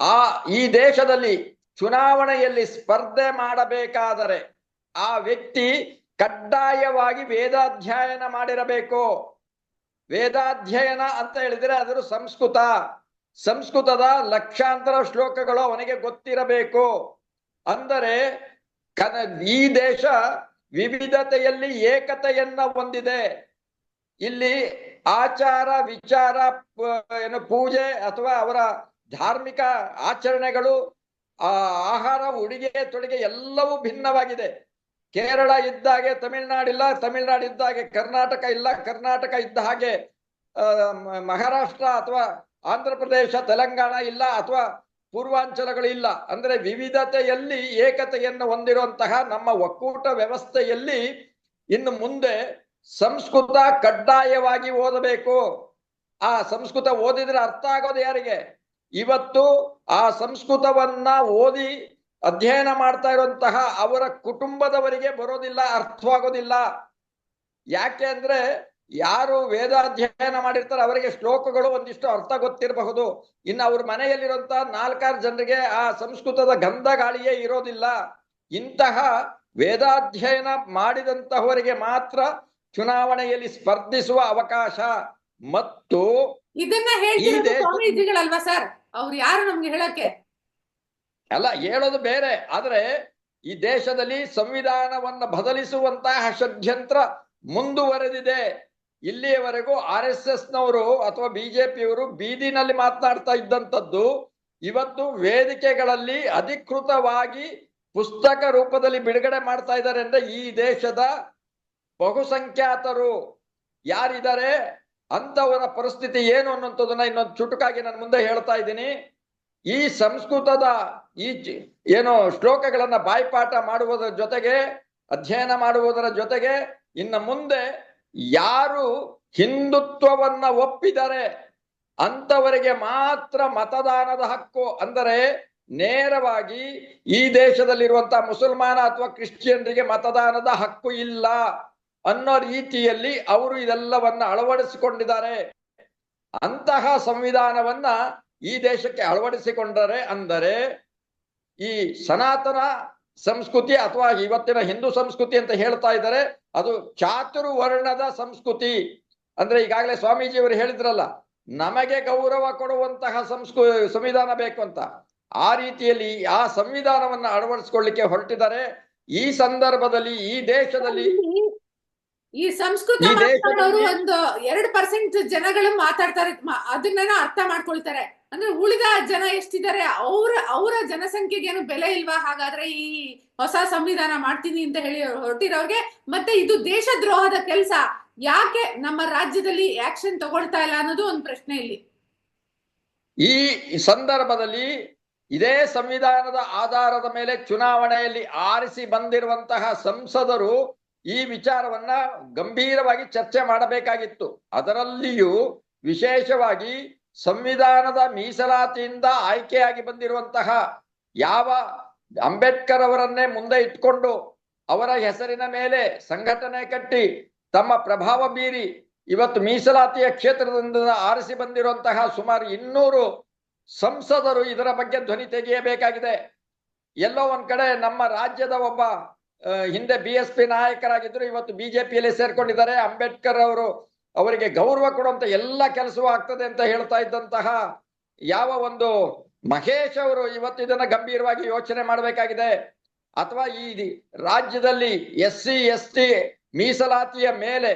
ಆ, ಈ ದೇಶದಲ್ಲಿ ಚುನಾವಣೆಯಲ್ಲಿ ಸ್ಪರ್ಧೆ ಮಾಡಬೇಕಾದರೆ ಆ ವ್ಯಕ್ತಿ ಕಡ್ಡಾಯವಾಗಿ ವೇದಾಧ್ಯಯನ ಮಾಡಿರಬೇಕು. ವೇದಾಧ್ಯಯನ ಅಂತ ಹೇಳಿದ್ರೆ ಅದರ ಸಂಸ್ಕೃತ. ಸಂಸ್ಕೃತದ ಲಕ್ಷಾಂತರ ಶ್ಲೋಕಗಳು ಅವನಿಗೆ ಗೊತ್ತಿರಬೇಕು. ಅಂದರೆ ಕನ, ಈ ದೇಶ ವಿವಿಧತೆಯಲ್ಲಿ ಏಕತೆಯನ್ನ ಹೊಂದಿದೆ. ಇಲ್ಲಿ ಆಚಾರ, ವಿಚಾರ ಏನು ಪೂಜೆ ಅಥವಾ ಅವರ ಧಾರ್ಮಿಕ ಆಚರಣೆಗಳು ಆಹಾರ, ಉಡುಗೆ, ತೊಡುಗೆ ಎಲ್ಲವೂ ಭಿನ್ನವಾಗಿದೆ. ಕೇರಳ ಇದ್ದ ಹಾಗೆ ತಮಿಳ್ನಾಡಿಲ್ಲ ತಮಿಳ್ನಾಡು ಇದ್ದಾಗೆ ಕರ್ನಾಟಕ ಇಲ್ಲ, ಕರ್ನಾಟಕ ಇದ್ದ ಹಾಗೆ ಮಹಾರಾಷ್ಟ್ರ ಅಥವಾ ಆಂಧ್ರ ಪ್ರದೇಶ, ತೆಲಂಗಾಣ ಇಲ್ಲ ಅಥವಾ ಪೂರ್ವಾಂಚಲಗಳು ಇಲ್ಲ. ಅಂದ್ರೆ ವಿವಿಧತೆಯಲ್ಲಿ ಏಕತೆಯನ್ನು ಹೊಂದಿರುವಂತಹ ನಮ್ಮ ಒಕ್ಕೂಟ ವ್ಯವಸ್ಥೆಯಲ್ಲಿ ಇನ್ನು ಮುಂದೆ ಸಂಸ್ಕೃತ ಕಡ್ಡಾಯವಾಗಿ ಓದಬೇಕು. ಆ ಸಂಸ್ಕೃತ ಓದಿದ್ರೆ ಅರ್ಥ ಆಗೋದು ಯಾರಿಗೆ? ಇವತ್ತು ಆ ಸಂಸ್ಕೃತವನ್ನ ಓದಿ ಅಧ್ಯಯನ ಮಾಡ್ತಾ ಇರುವಂತಹ ಅವರ ಕುಟುಂಬದವರಿಗೆ ಬರೋದಿಲ್ಲ ಅರ್ಥವಾಗೋದಿಲ್ಲ. ಯಾಕೆ ಅಂದ್ರೆ ಯಾರು ವೇದಾಧ್ಯಯನ ಮಾಡಿರ್ತಾರೆ ಅವರಿಗೆ ಶ್ಲೋಕಗಳು ಒಂದಿಷ್ಟು ಅರ್ಥ ಗೊತ್ತಿರಬಹುದು. ಇನ್ನು ಅವ್ರ ಮನೆಯಲ್ಲಿರುವಂತಹ ನಾಲ್ಕಾರು ಜನರಿಗೆ ಆ ಸಂಸ್ಕೃತದ ಗಂಧ ಗಾಳಿಯೇ ಇರೋದಿಲ್ಲ. ಇಂತಹ ವೇದಾಧ್ಯಯನ ಮಾಡಿದಂತಹವರಿಗೆ ಮಾತ್ರ ಚುನಾವಣೆಯಲ್ಲಿ ಸ್ಪರ್ಧಿಸುವ ಅವಕಾಶ. ಮತ್ತು ಇದನ್ನ ಸ್ವಾಮೀಜಿಗಳಲ್ವಾ ಸರ್? ಅವ್ರು ಯಾರು ನಮ್ಗೆ ಹೇಳಕ್ಕೆ? ಅಲ್ಲ, ಹೇಳೋದು ಬೇರೆ. ಆದ್ರೆ ಈ ದೇಶದಲ್ಲಿ ಸಂವಿಧಾನವನ್ನು ಬದಲಿಸುವಂತಹ ಷಡ್ಯಂತ್ರ ಮುಂದುವರೆದಿದೆ. ಇಲ್ಲಿಯವರೆಗೂ ಆರ್ ಎಸ್ ಎಸ್ ನವರು ಅಥವಾ ಬಿಜೆಪಿಯವರು ಬೀದಿನಲ್ಲಿ ಮಾತನಾಡ್ತಾ ಇದ್ದಂಥದ್ದು ಇವತ್ತು ವೇದಿಕೆಗಳಲ್ಲಿ ಅಧಿಕೃತವಾಗಿ ಪುಸ್ತಕ ರೂಪದಲ್ಲಿ ಬಿಡುಗಡೆ ಮಾಡ್ತಾ ಇದ್ದಾರೆ ಅಂದ್ರೆ ಈ ದೇಶದ ಬಹುಸಂಖ್ಯಾತರು. ಯಾರಿದ್ದಾರೆ? ಅಂತವರ ಪರಿಸ್ಥಿತಿ ಏನು ಅನ್ನುವಂಥದ್ದನ್ನ ಇನ್ನೊಂದು ಚುಟುಕಾಗಿ ನಾನು ಮುಂದೆ ಹೇಳ್ತಾ ಇದ್ದೀನಿ. ಈ ಸಂಸ್ಕೃತದ ಈ ಏನು ಶ್ಲೋಕಗಳನ್ನ ಬಾಯ್ಪಾಠ ಮಾಡುವುದರ ಜೊತೆಗೆ, ಅಧ್ಯಯನ ಮಾಡುವುದರ ಜೊತೆಗೆ, ಇನ್ನು ಮುಂದೆ ಯಾರು ಹಿಂದುತ್ವವನ್ನ ಒಪ್ಪಿದರೆ ಅಂತವರಿಗೆ ಮಾತ್ರ ಮತದಾನದ ಹಕ್ಕು ಅಂದರೆ ನೇರವಾಗಿ ಈ ದೇಶದಲ್ಲಿರುವಂತಹ ಮುಸಲ್ಮಾನ ಅಥವಾ ಕ್ರಿಶ್ಚಿಯನ್ರಿಗೆ ಮತದಾನದ ಹಕ್ಕು ಇಲ್ಲ ಅನ್ನೋ ರೀತಿಯಲ್ಲಿ ಅವರು ಇದೆಲ್ಲವನ್ನ ಅಳವಡಿಸಿಕೊಂಡಿದ್ದಾರೆ. ಅಂತಹ ಸಂವಿಧಾನವನ್ನ ಈ ದೇಶಕ್ಕೆ ಅಳವಡಿಸಿಕೊಂಡರೆ ಅಂದರೆ ಈ ಸನಾತನ ಸಂಸ್ಕೃತಿ ಅಥವಾ ಇವತ್ತಿನ ಹಿಂದೂ ಸಂಸ್ಕೃತಿ ಅಂತ ಹೇಳ್ತಾ ಇದ್ದಾರೆ ಅದು ಚಾತುರ್ವರ್ಣದ ಸಂಸ್ಕೃತಿ. ಅಂದ್ರೆ ಈಗಾಗಲೇ ಸ್ವಾಮೀಜಿ ಅವರು ಹೇಳಿದ್ರಲ್ಲ ನಮಗೆ ಗೌರವ ಕೊಡುವಂತಹ ಸಂಸ್ಕೃ ಸಂವಿಧಾನ ಬೇಕು ಅಂತ. ಆ ರೀತಿಯಲ್ಲಿ ಆ ಸಂವಿಧಾನವನ್ನ ಅಳವಡಿಸಿಕೊಳ್ಳಿಕ್ಕೆ ಹೊರಟಿದ್ದಾರೆ. ಈ ಸಂದರ್ಭದಲ್ಲಿ ಈ ದೇಶದಲ್ಲಿ ಈ ಸಂಸ್ಕೃತ ಮಾತಾಡೋರು ಒಂದು ಎರಡು ಪರ್ಸೆಂಟ್ ಜನಗಳು ಮಾತಾಡ್ತಾರೆ ಅದನ್ನ ಅದನ್ನೇನೋ ಅರ್ಥ ಮಾಡ್ಕೊಳ್ತಾರೆ. ಅಂದ್ರೆ ಉಳಿದ ಜನ ಎಷ್ಟಿದ್ದಾರೆ? ಅವ್ರ, ಅವರ ಜನಸಂಖ್ಯೆಗೆ ಏನು ಬೆಲೆ ಇಲ್ವಾ? ಹಾಗಾದ್ರೆ ಈ ಹೊಸ ಸಂವಿಧಾನ ಮಾಡ್ತೀನಿ ಅಂತ ಹೇಳಿ ಹೊರಟಿರೋರ್ಗೆ, ಮತ್ತೆ ಇದು ದೇಶದ್ರೋಹದ ಕೆಲಸ. ಯಾಕೆ ನಮ್ಮ ರಾಜ್ಯದಲ್ಲಿ ಆಕ್ಷನ್ ತಗೊಳ್ತಾ ಇಲ್ಲ ಅನ್ನೋದು ಒಂದು ಪ್ರಶ್ನೆ ಇಲ್ಲಿ. ಈ ಸಂದರ್ಭದಲ್ಲಿ ಇದೇ ಸಂವಿಧಾನದ ಆಧಾರದ ಮೇಲೆ ಚುನಾವಣೆಯಲ್ಲಿ ಆರಿಸಿ ಬಂದಿರುವಂತಹ ಸಂಸದರು ಈ ವಿಚಾರವನ್ನ ಗಂಭೀರವಾಗಿ ಚರ್ಚೆ ಮಾಡಬೇಕಾಗಿತ್ತು. ಅದರಲ್ಲಿಯೂ ವಿಶೇಷವಾಗಿ ಸಂವಿಧಾನದ ಮೀಸಲಾತಿಯಿಂದ ಆಯ್ಕೆಯಾಗಿ ಬಂದಿರುವಂತಹ ಯಾವ ಅಂಬೇಡ್ಕರ್ ಅವರನ್ನೇ ಮುಂದೆ ಇಟ್ಕೊಂಡು ಅವರ ಹೆಸರಿನ ಮೇಲೆ ಸಂಘಟನೆ ಕಟ್ಟಿ ತಮ್ಮ ಪ್ರಭಾವ ಬೀರಿ ಇವತ್ತು ಮೀಸಲಾತಿಯ ಕ್ಷೇತ್ರದಿಂದ ಆರಿಸಿ ಬಂದಿರುವಂತಹ ಸುಮಾರು ಇನ್ನೂರು ಸಂಸದರು ಇದರ ಬಗ್ಗೆ ಧ್ವನಿ ತೆಗೆಯಬೇಕಾಗಿದೆ. ಎಲ್ಲೋ ಒಂದ್ ಕಡೆ ನಮ್ಮ ರಾಜ್ಯದ ಒಬ್ಬ ಹಿಂದೆ ಬಿ ಎಸ್ ಪಿ ನಾಯಕರಾಗಿದ್ರು, ಇವತ್ತು ಬಿಜೆಪಿಯಲ್ಲಿ ಸೇರ್ಕೊಂಡಿದ್ದಾರೆ. ಅಂಬೇಡ್ಕರ್ ಅವರು ಅವರಿಗೆ ಗೌರವ ಕೊಡುವಂತ ಎಲ್ಲ ಕೆಲಸವೂ ಆಗ್ತದೆ ಅಂತ ಹೇಳ್ತಾ ಇದ್ದಂತಹ ಯಾವ ಒಂದು ಮಹೇಶ್ ಅವರು ಇವತ್ತು ಇದನ್ನ ಗಂಭೀರವಾಗಿ ಯೋಚನೆ ಮಾಡಬೇಕಾಗಿದೆ. ಅಥವಾ ಈ ರಾಜ್ಯದಲ್ಲಿ ಎಸ್ ಸಿ, ಎಸ್ ಟಿ ಮೀಸಲಾತಿಯ ಮೇಲೆ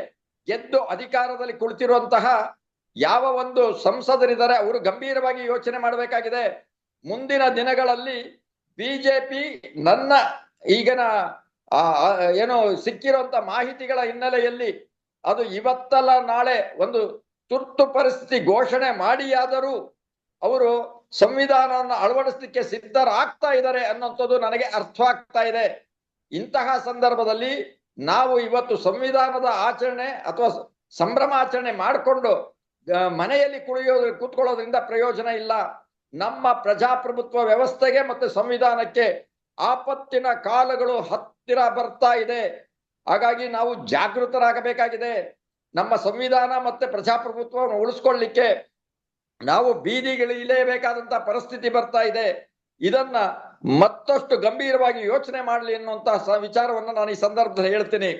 ಗೆದ್ದು ಅಧಿಕಾರದಲ್ಲಿ ಕುಳಿತಿರುವಂತಹ ಯಾವ ಒಂದು ಸಂಸದರಿದ್ದಾರೆ ಅವರು ಗಂಭೀರವಾಗಿ ಯೋಚನೆ ಮಾಡಬೇಕಾಗಿದೆ. ಮುಂದಿನ ದಿನಗಳಲ್ಲಿ ಬಿಜೆಪಿ ನನ್ನ ಈಗಿನ ಏನು ಸಿಕ್ಕಿರುವಂತ ಮಾಹಿತಿಗಳ ಹಿನ್ನೆಲೆಯಲ್ಲಿ ಅದು ಇವತ್ತಲ್ಲ, ನಾಳೆ ಒಂದು ತುರ್ತು ಪರಿಸ್ಥಿತಿ ಘೋಷಣೆ ಮಾಡಿಯಾದರೂ ಅವರು ಸಂವಿಧಾನವನ್ನು ಅಳವಡಿಸಲಿಕ್ಕೆ ಸಿದ್ಧರಾಗ್ತಾ ಇದ್ದಾರೆ ಅನ್ನೋಂಥದ್ದು ನನಗೆ ಅರ್ಥವಾಗ್ತಾ ಇದೆ. ಇಂತಹ ಸಂದರ್ಭದಲ್ಲಿ ನಾವು ಇವತ್ತು ಸಂವಿಧಾನದ ಆಚರಣೆ ಅಥವಾ ಸಂಭ್ರಮಾಚರಣೆ ಮಾಡಿಕೊಂಡು ಮನೆಯಲ್ಲಿ ಕುಳಿಯೋದು, ಕೂತ್ಕೊಳ್ಳೋದ್ರಿಂದ ಪ್ರಯೋಜನ ಇಲ್ಲ. ನಮ್ಮ ಪ್ರಜಾಪ್ರಭುತ್ವ ವ್ಯವಸ್ಥೆಗೆ ಮತ್ತು ಸಂವಿಧಾನಕ್ಕೆ ಆಪತ್ತಿನ ಕಾಲಗಳು ಹತ್ತಿರ ಬರ್ತಾ ಇದೆ. ಹಾಗಾಗಿ ನಾವು ಜಾಗೃತರಾಗಬೇಕಾಗಿದೆ. ನಮ್ಮ ಸಂವಿಧಾನ ಮತ್ತೆ ಪ್ರಜಾಪ್ರಭುತ್ವವನ್ನು ಉಳಿಸ್ಕೊಳ್ಳಿಕ್ಕೆ ನಾವು ಬೀದಿಗಿಳಿಯಲೇಬೇಕಾದಂತ ಪರಿಸ್ಥಿತಿ ಬರ್ತಾ ಇದೆ. ಇದನ್ನ ಮತ್ತಷ್ಟು ಗಂಭೀರವಾಗಿ ಯೋಚನೆ ಮಾಡಲಿ ಎನ್ನುವಂತಹ ವಿಚಾರವನ್ನು ನಾನು ಈ ಸಂದರ್ಭದಲ್ಲಿ ಹೇಳ್ತೀನಿ.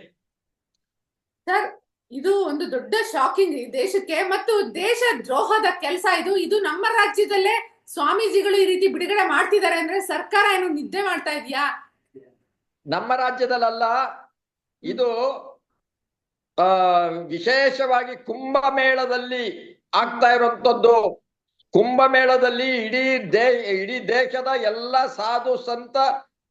ಸರ್ ಇದು ಒಂದು ದೊಡ್ಡ ಶಾಕಿಂಗ್ ಈ ದೇಶಕ್ಕೆ ಮತ್ತು ದೇಶ ದ್ರೋಹದ ಕೆಲಸ ಇದು. ಇದು ನಮ್ಮ ರಾಜ್ಯದಲ್ಲೇ ಸ್ವಾಮೀಜಿಗಳು ಈ ರೀತಿ ಬಿಡುಗಡೆ ಮಾಡ್ತಿದ್ದಾರೆ ಅಂದ್ರೆ ಸರ್ಕಾರ ಏನು ನಿದ್ದೆ ಮಾಡ್ತಾ ಇದೆಯಾ? ನಮ್ಮ ರಾಜ್ಯದಲ್ಲ ಇದು, ಆ, ವಿಶೇಷವಾಗಿ ಕುಂಭಮೇಳದಲ್ಲಿ ಆಗ್ತಾ ಇರುವಂತದ್ದು ಕುಂಭಮೇಳದಲ್ಲಿ ಇಡೀ ದೇ, ಇಡೀ ದೇಶದ ಎಲ್ಲ ಸಾಧು ಸಂತ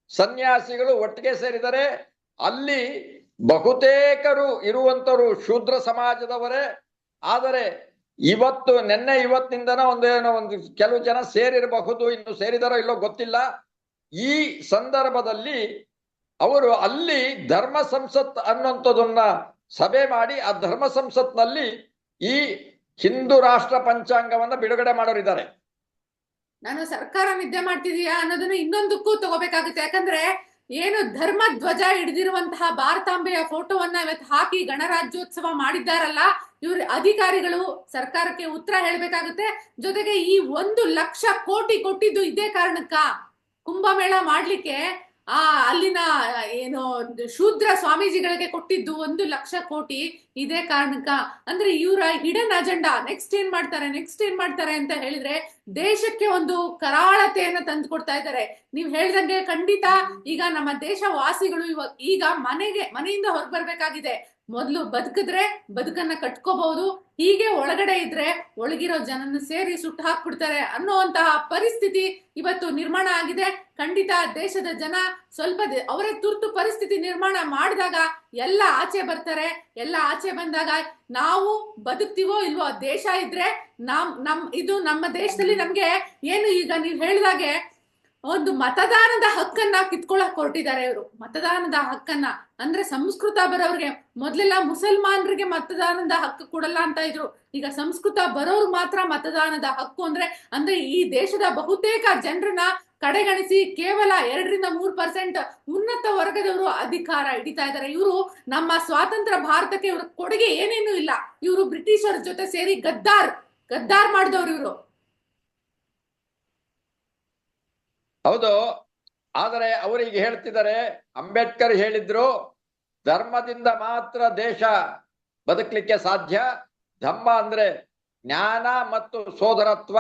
ಸನ್ಯಾಸಿಗಳು ಒಟ್ಟಿಗೆ ಸೇರಿದರೆ ಅಲ್ಲಿ ಬಹುತೇಕರು ಇರುವಂತರು ಶೂದ್ರ ಸಮಾಜದವರೇ. ಆದರೆ ಇವತ್ತು, ನಿನ್ನೆ ಇವತ್ತಿಂದನ ಒಂದೇನೋ ಒಂದು ಕೆಲವು ಜನ ಸೇರಿರಬಹುದು, ಇನ್ನು ಸೇರಿದಾರೋ ಇಲ್ಲೋ ಗೊತ್ತಿಲ್ಲ. ಈ ಸಂದರ್ಭದಲ್ಲಿ ಅವರು ಅಲ್ಲಿ ಧರ್ಮ ಸಂಸತ್ ಅನ್ನುವಂಥದ್ದನ್ನ ಸಭೆ ಮಾಡಿ ಆ ಧರ್ಮ ಸಂಸತ್ನಲ್ಲಿ ಈ ಹಿಂದೂ ರಾಷ್ಟ್ರ ಪಂಚಾಂಗವನ್ನ ಬಿಡುಗಡೆ ಮಾಡೋರಿದ್ದಾರೆ ನಾನು ಸರ್ಕಾರ ನಿದ್ದೆ ಮಾಡ್ತಿದೀಯಾ ಅನ್ನೋದನ್ನ ಇನ್ನೊಂದಕ್ಕೂ ತಗೋಬೇಕಾಗುತ್ತೆ. ಯಾಕಂದ್ರೆ ಏನು ಧರ್ಮ ಧ್ವಜ ಹಿಡಿದಿರುವಂತಹ ಭಾರತಾಂಬೆಯ ಫೋಟೋವನ್ನ ಇವತ್ತು ಹಾಕಿ ಗಣರಾಜ್ಯೋತ್ಸವ ಮಾಡಿದ್ದಾರಲ್ಲ, ಇವ್ರ ಅಧಿಕಾರಿಗಳು ಸರ್ಕಾರಕ್ಕೆ ಉತ್ತರ ಹೇಳ್ಬೇಕಾಗುತ್ತೆ. ಜೊತೆಗೆ ಈ ಒಂದು ಲಕ್ಷ ಕೋಟಿ ಕೊಟ್ಟಿದ್ದು ಇದೇ ಕಾರಣಕ್ಕ? ಕುಂಭಮೇಳ ಮಾಡ್ಲಿಕ್ಕೆ ಆ, ಅಲ್ಲಿನ ಏನು, ಶೂದ್ರ ಸ್ವಾಮೀಜಿಗಳಿಗೆ ಕೊಟ್ಟಿದ್ದು ಒಂದು ಲಕ್ಷ ಕೋಟಿ ಇದೇ ಕಾರಣಕ್ಕ. ಅಂದ್ರೆ ಇವರ ಹಿಡನ್ ಅಜೆಂಡಾ ನೆಕ್ಸ್ಟ್ ಏನ್ ಮಾಡ್ತಾರೆ ನೆಕ್ಸ್ಟ್ ಏನ್ ಮಾಡ್ತಾರೆ ಅಂತ ಹೇಳಿದ್ರೆ ದೇಶಕ್ಕೆ ಒಂದು ಕರಾಳತೆಯನ್ನ ತಂದು ಕೊಡ್ತಾ ಇದ್ದಾರೆ. ನೀವ್ ಹೇಳ್ದಂಗೆ ಖಂಡಿತ ಈಗ ನಮ್ಮ ದೇಶ ವಾಸಿಗಳು ಇವಾಗ ಈಗ ಮನೆಗೆ, ಮನೆಯಿಂದ ಹೊರಗೆ ಬರ್ಬೇಕಾಗಿದೆ. ಮೊದ್ಲು ಬದುಕಿದ್ರೆ ಬದುಕನ್ನ ಕಟ್ಕೋಬಹುದು, ಹೀಗೆ ಒಳಗಡೆ ಇದ್ರೆ ಒಳಗಿರೋ ಜನನ ಸೇರಿ ಸುಟ್ಟು ಹಾಕ್ಬಿಡ್ತಾರೆ ಅನ್ನುವಂತಹ ಪರಿಸ್ಥಿತಿ ಇವತ್ತು ನಿರ್ಮಾಣ ಆಗಿದೆ. ಖಂಡಿತ ದೇಶದ ಜನ ಸ್ವಲ್ಪ ಅವರ ತುರ್ತು ಪರಿಸ್ಥಿತಿ ನಿರ್ಮಾಣ ಮಾಡಿದಾಗ ಎಲ್ಲ ಆಚೆ ಬರ್ತಾರೆ, ಎಲ್ಲ ಆಚೆ ಬಂದಾಗ ನಾವು ಬದುಕ್ತಿವೋ ಇಲ್ವೋ ದೇಶ ಇದ್ರೆ ನಮ್ ನಮ್ ಇದು ನಮ್ಮ ದೇಶದಲ್ಲಿ ನಮ್ಗೆ ಏನು ಈಗ ನೀವು ಹೇಳಿದಾಗೆ ಒಂದು ಮತದಾನದ ಹಕ್ಕನ್ನ ಕಿತ್ಕೊಳಕ್ ಹೊರಟಿದ್ದಾರೆ ಇವರು. ಮತದಾನದ ಹಕ್ಕನ್ನ, ಅಂದ್ರೆ ಸಂಸ್ಕೃತ ಬರೋರಿಗೆ ಮೊದ್ಲೆಲ್ಲ ಮುಸಲ್ಮಾನರಿಗೆ ಮತದಾನದ ಹಕ್ಕು ಕೊಡಲ್ಲ ಅಂತ ಇದ್ರು. ಈಗ ಸಂಸ್ಕೃತ ಬರೋರು ಮಾತ್ರ ಮತದಾನದ ಹಕ್ಕು ಅಂದ್ರೆ ಅಂದ್ರೆ ಈ ದೇಶದ ಬಹುತೇಕ ಜನರನ್ನ ಕಡೆಗಣಿಸಿ ಕೇವಲ ಎರಡರಿಂದ ಮೂರ್ ಪರ್ಸೆಂಟ್ ಉನ್ನತ ವರ್ಗದವರು ಅಧಿಕಾರ ಹಿಡಿತಾ ಇದ್ದಾರೆ. ಇವರು ನಮ್ಮ ಸ್ವಾತಂತ್ರ್ಯ ಭಾರತಕ್ಕೆ ಇವ್ರ ಕೊಡುಗೆ ಏನೇನು ಇಲ್ಲ. ಇವರು ಬ್ರಿಟಿಷರ ಜೊತೆ ಸೇರಿ ಗದ್ದಾರ್ ಗದ್ದಾರ್ ಮಾಡಿದವ್ರು ಇವರು. ಹೌದು. ಆದರೆ ಅವರಿಗೆ ಹೇಳ್ತಿದ್ದಾರೆ, ಅಂಬೇಡ್ಕರ್ ಹೇಳಿದ್ರು, ಧರ್ಮದಿಂದ ಮಾತ್ರ ದೇಶ ಬದುಕಲಿಕ್ಕೆ ಸಾಧ್ಯ. ಧಮ್ಮ ಅಂದ್ರೆ ಜ್ಞಾನ ಮತ್ತು ಸೋದರತ್ವ.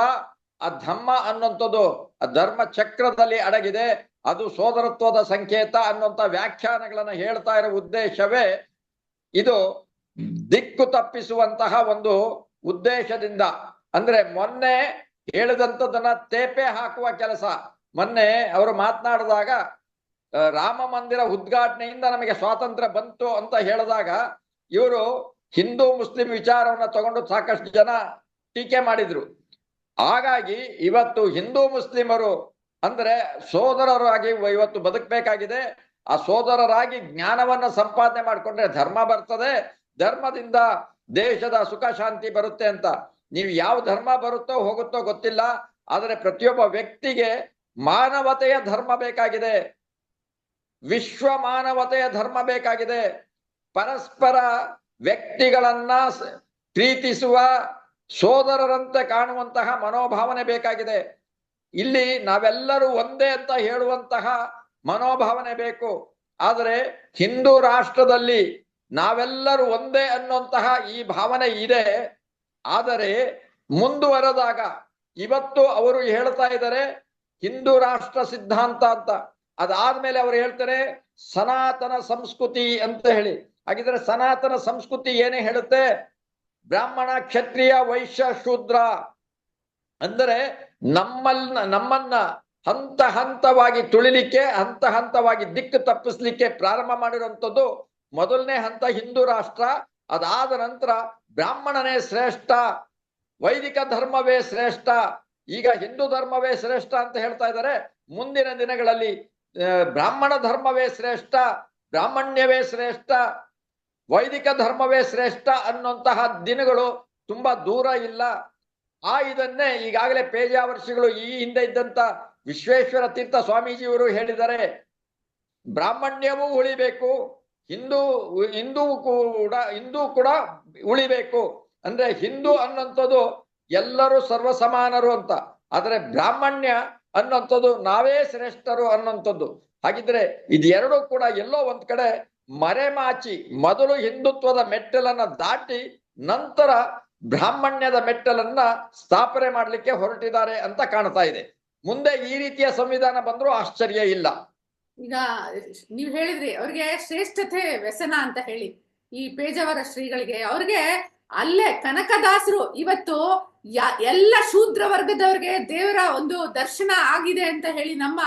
ಆ ಧಮ್ಮ ಅನ್ನುವಂಥದ್ದು, ಆ ಧರ್ಮ ಚಕ್ರದಲ್ಲಿ ಅಡಗಿದೆ. ಅದು ಸೋದರತ್ವದ ಸಂಕೇತ ಅನ್ನುವಂಥ ವ್ಯಾಖ್ಯಾನಗಳನ್ನ ಹೇಳ್ತಾ ಇರೋ ಉದ್ದೇಶವೇ ಇದು ದಿಕ್ಕು ತಪ್ಪಿಸುವಂತಹ ಒಂದು ಉದ್ದೇಶದಿಂದ. ಅಂದ್ರೆ ಮೊನ್ನೆ ಹೇಳಿದಂಥದ್ದನ್ನ ತೇಪೆ ಹಾಕುವ ಕೆಲಸ. ಮೊನ್ನೆ ಅವರು ಮಾತನಾಡಿದಾಗ ರಾಮ ಮಂದಿರ ಉದ್ಘಾಟನೆಯಿಂದ ನಮಗೆ ಸ್ವಾತಂತ್ರ್ಯ ಬಂತು ಅಂತ ಹೇಳಿದಾಗ ಇವರು ಹಿಂದೂ ಮುಸ್ಲಿಂ ವಿಚಾರವನ್ನ ತಗೊಂಡು ಸಾಕಷ್ಟು ಜನ ಟೀಕೆ ಮಾಡಿದ್ರು. ಹಾಗಾಗಿ ಇವತ್ತು ಹಿಂದೂ ಮುಸ್ಲಿಮರು ಅಂದ್ರೆ ಸೋದರರಾಗಿ ಇವತ್ತು ಬದುಕಬೇಕಾಗಿದೆ. ಆ ಸೋದರರಾಗಿ ಜ್ಞಾನವನ್ನ ಸಂಪಾದನೆ ಮಾಡಿಕೊಂಡ್ರೆ ಧರ್ಮ ಬರ್ತದೆ. ಧರ್ಮದಿಂದ ದೇಶದ ಸುಖ ಶಾಂತಿ ಬರುತ್ತೆ ಅಂತ. ನೀವು ಯಾವ ಧರ್ಮ ಬರುತ್ತೋ ಹೋಗುತ್ತೋ ಗೊತ್ತಿಲ್ಲ. ಆದರೆ ಪ್ರತಿಯೊಬ್ಬ ವ್ಯಕ್ತಿಗೆ ಮಾನವತೆಯ ಧರ್ಮ ಬೇಕಾಗಿದೆ. ವಿಶ್ವ ಮಾನವತೆಯ ಧರ್ಮ ಬೇಕಾಗಿದೆ. ಪರಸ್ಪರ ವ್ಯಕ್ತಿಗಳನ್ನ ಪ್ರೀತಿಸುವ ಸೋದರರಂತೆ ಕಾಣುವಂತಹ ಮನೋಭಾವನೆ ಬೇಕಾಗಿದೆ. ಇಲ್ಲಿ ನಾವೆಲ್ಲರೂ ಒಂದೇ ಅಂತ ಹೇಳುವಂತಹ ಮನೋಭಾವನೆ ಬೇಕು. ಆದರೆ ಹಿಂದೂ ರಾಷ್ಟ್ರದಲ್ಲಿ ನಾವೆಲ್ಲರೂ ಒಂದೇ ಅನ್ನುವಂತಹ ಈ ಭಾವನೆ ಇದೆ. ಆದರೆ ಮುಂದುವರೆದಾಗ ಇವತ್ತು ಅವರು ಹೇಳ್ತಾ ಇದ್ದಾರೆ ಹಿಂದೂ ರಾಷ್ಟ್ರ ಸಿದ್ಧಾಂತ ಅಂತ. ಅದಾದ್ಮೇಲೆ ಅವರು ಹೇಳ್ತಾರೆ, ಸನಾತನ ಸಂಸ್ಕೃತಿ ಅಂತ ಹೇಳಿ. ಹಾಗಿದ್ರೆ ಸನಾತನ ಸಂಸ್ಕೃತಿ ಏನೇ ಹೇಳುತ್ತೆ? ಬ್ರಾಹ್ಮಣ, ಕ್ಷತ್ರಿಯ, ವೈಶ್ಯ, ಶೂದ್ರ. ಅಂದರೆ ನಮ್ಮನ್ನ ನಮ್ಮನ್ನ ಹಂತ ಹಂತವಾಗಿ ತುಳಿಲಿಕ್ಕೆ, ಹಂತ ಹಂತವಾಗಿ ದಿಕ್ಕು ತಪ್ಪಿಸ್ಲಿಕ್ಕೆ ಪ್ರಾರಂಭ ಮಾಡಿರುವಂಥದ್ದು ಮೊದಲನೇ ಹಂತ ಹಿಂದೂ ರಾಷ್ಟ್ರ. ಅದಾದ ನಂತರ ಬ್ರಾಹ್ಮಣನೇ ಶ್ರೇಷ್ಠ, ವೈದಿಕ ಧರ್ಮವೇ ಶ್ರೇಷ್ಠ ಈಗ ಹಿಂದೂ ಧರ್ಮವೇ ಶ್ರೇಷ್ಠ ಅಂತ ಹೇಳ್ತಾ ಇದ್ದಾರೆ. ಮುಂದಿನ ದಿನಗಳಲ್ಲಿ ಬ್ರಾಹ್ಮಣ ಧರ್ಮವೇ ಶ್ರೇಷ್ಠ, ಬ್ರಾಹ್ಮಣ್ಯವೇ ಶ್ರೇಷ್ಠ, ವೈದಿಕ ಧರ್ಮವೇ ಶ್ರೇಷ್ಠ ಅನ್ನುವಂತಹ ದಿನಗಳು ತುಂಬಾ ದೂರ ಇಲ್ಲ. ಆ ಇದನ್ನೇ ಈಗಾಗಲೇ ಪೇಜಾವರ್ಷಿಗಳು ಈ ಹಿಂದೆ ಇದ್ದಂತ ವಿಶ್ವೇಶ್ವರ ತೀರ್ಥ ಸ್ವಾಮೀಜಿಯವರು ಹೇಳಿದ್ದಾರೆ. ಬ್ರಾಹ್ಮಣ್ಯವೂ ಉಳಿಬೇಕು, ಹಿಂದೂ ಹಿಂದೂ ಕೂಡ ಹಿಂದೂ ಕೂಡ ಉಳಿಬೇಕು. ಅಂದ್ರೆ ಹಿಂದೂ ಅನ್ನೋಂಥದ್ದು ಎಲ್ಲರೂ ಸರ್ವ ಸಮಾನರು ಅಂತ. ಆದರೆ ಬ್ರಾಹ್ಮಣ್ಯ ಅನ್ನೋಂಥದ್ದು ನಾವೇ ಶ್ರೇಷ್ಠರು ಅನ್ನೋಂಥದ್ದು ಹಾಗಿದ್ರೆ ಇದೆರಡೂ ಕೂಡ ಎಲ್ಲೋ ಒಂದ್ ಕಡೆ ಮರೆಮಾಚಿ, ಮೊದಲು ಹಿಂದುತ್ವದ ಮೆಟ್ಟಲನ್ನ ದಾಟಿ ನಂತರ ಬ್ರಾಹ್ಮಣ್ಯದ ಮೆಟ್ಟಲನ್ನ ಸ್ಥಾಪನೆ ಮಾಡಲಿಕ್ಕೆ ಹೊರಟಿದ್ದಾರೆ ಅಂತ ಕಾಣ್ತಾ ಇದೆ. ಮುಂದೆ ಈ ರೀತಿಯ ಸಂವಿಧಾನ ಬಂದ್ರೂ ಆಶ್ಚರ್ಯ ಇಲ್ಲ. ಈಗ ನೀವ್ ಹೇಳಿದ್ರಿ, ಅವ್ರಿಗೆ ಶ್ರೇಷ್ಠತೆ ವ್ಯಸನ ಅಂತ ಹೇಳಿ. ಈ ಪೇಜಾವರ ಶ್ರೀಗಳಿಗೆ ಅವ್ರಿಗೆ ಅಲ್ಲೇ ಕನಕದಾಸರು ಇವತ್ತು ಎಲ್ಲ ಶೂದ್ರ ವರ್ಗದವ್ರಿಗೆ ದೇವರ ಒಂದು ದರ್ಶನ ಆಗಿದೆ ಅಂತ ಹೇಳಿ ನಮ್ಮ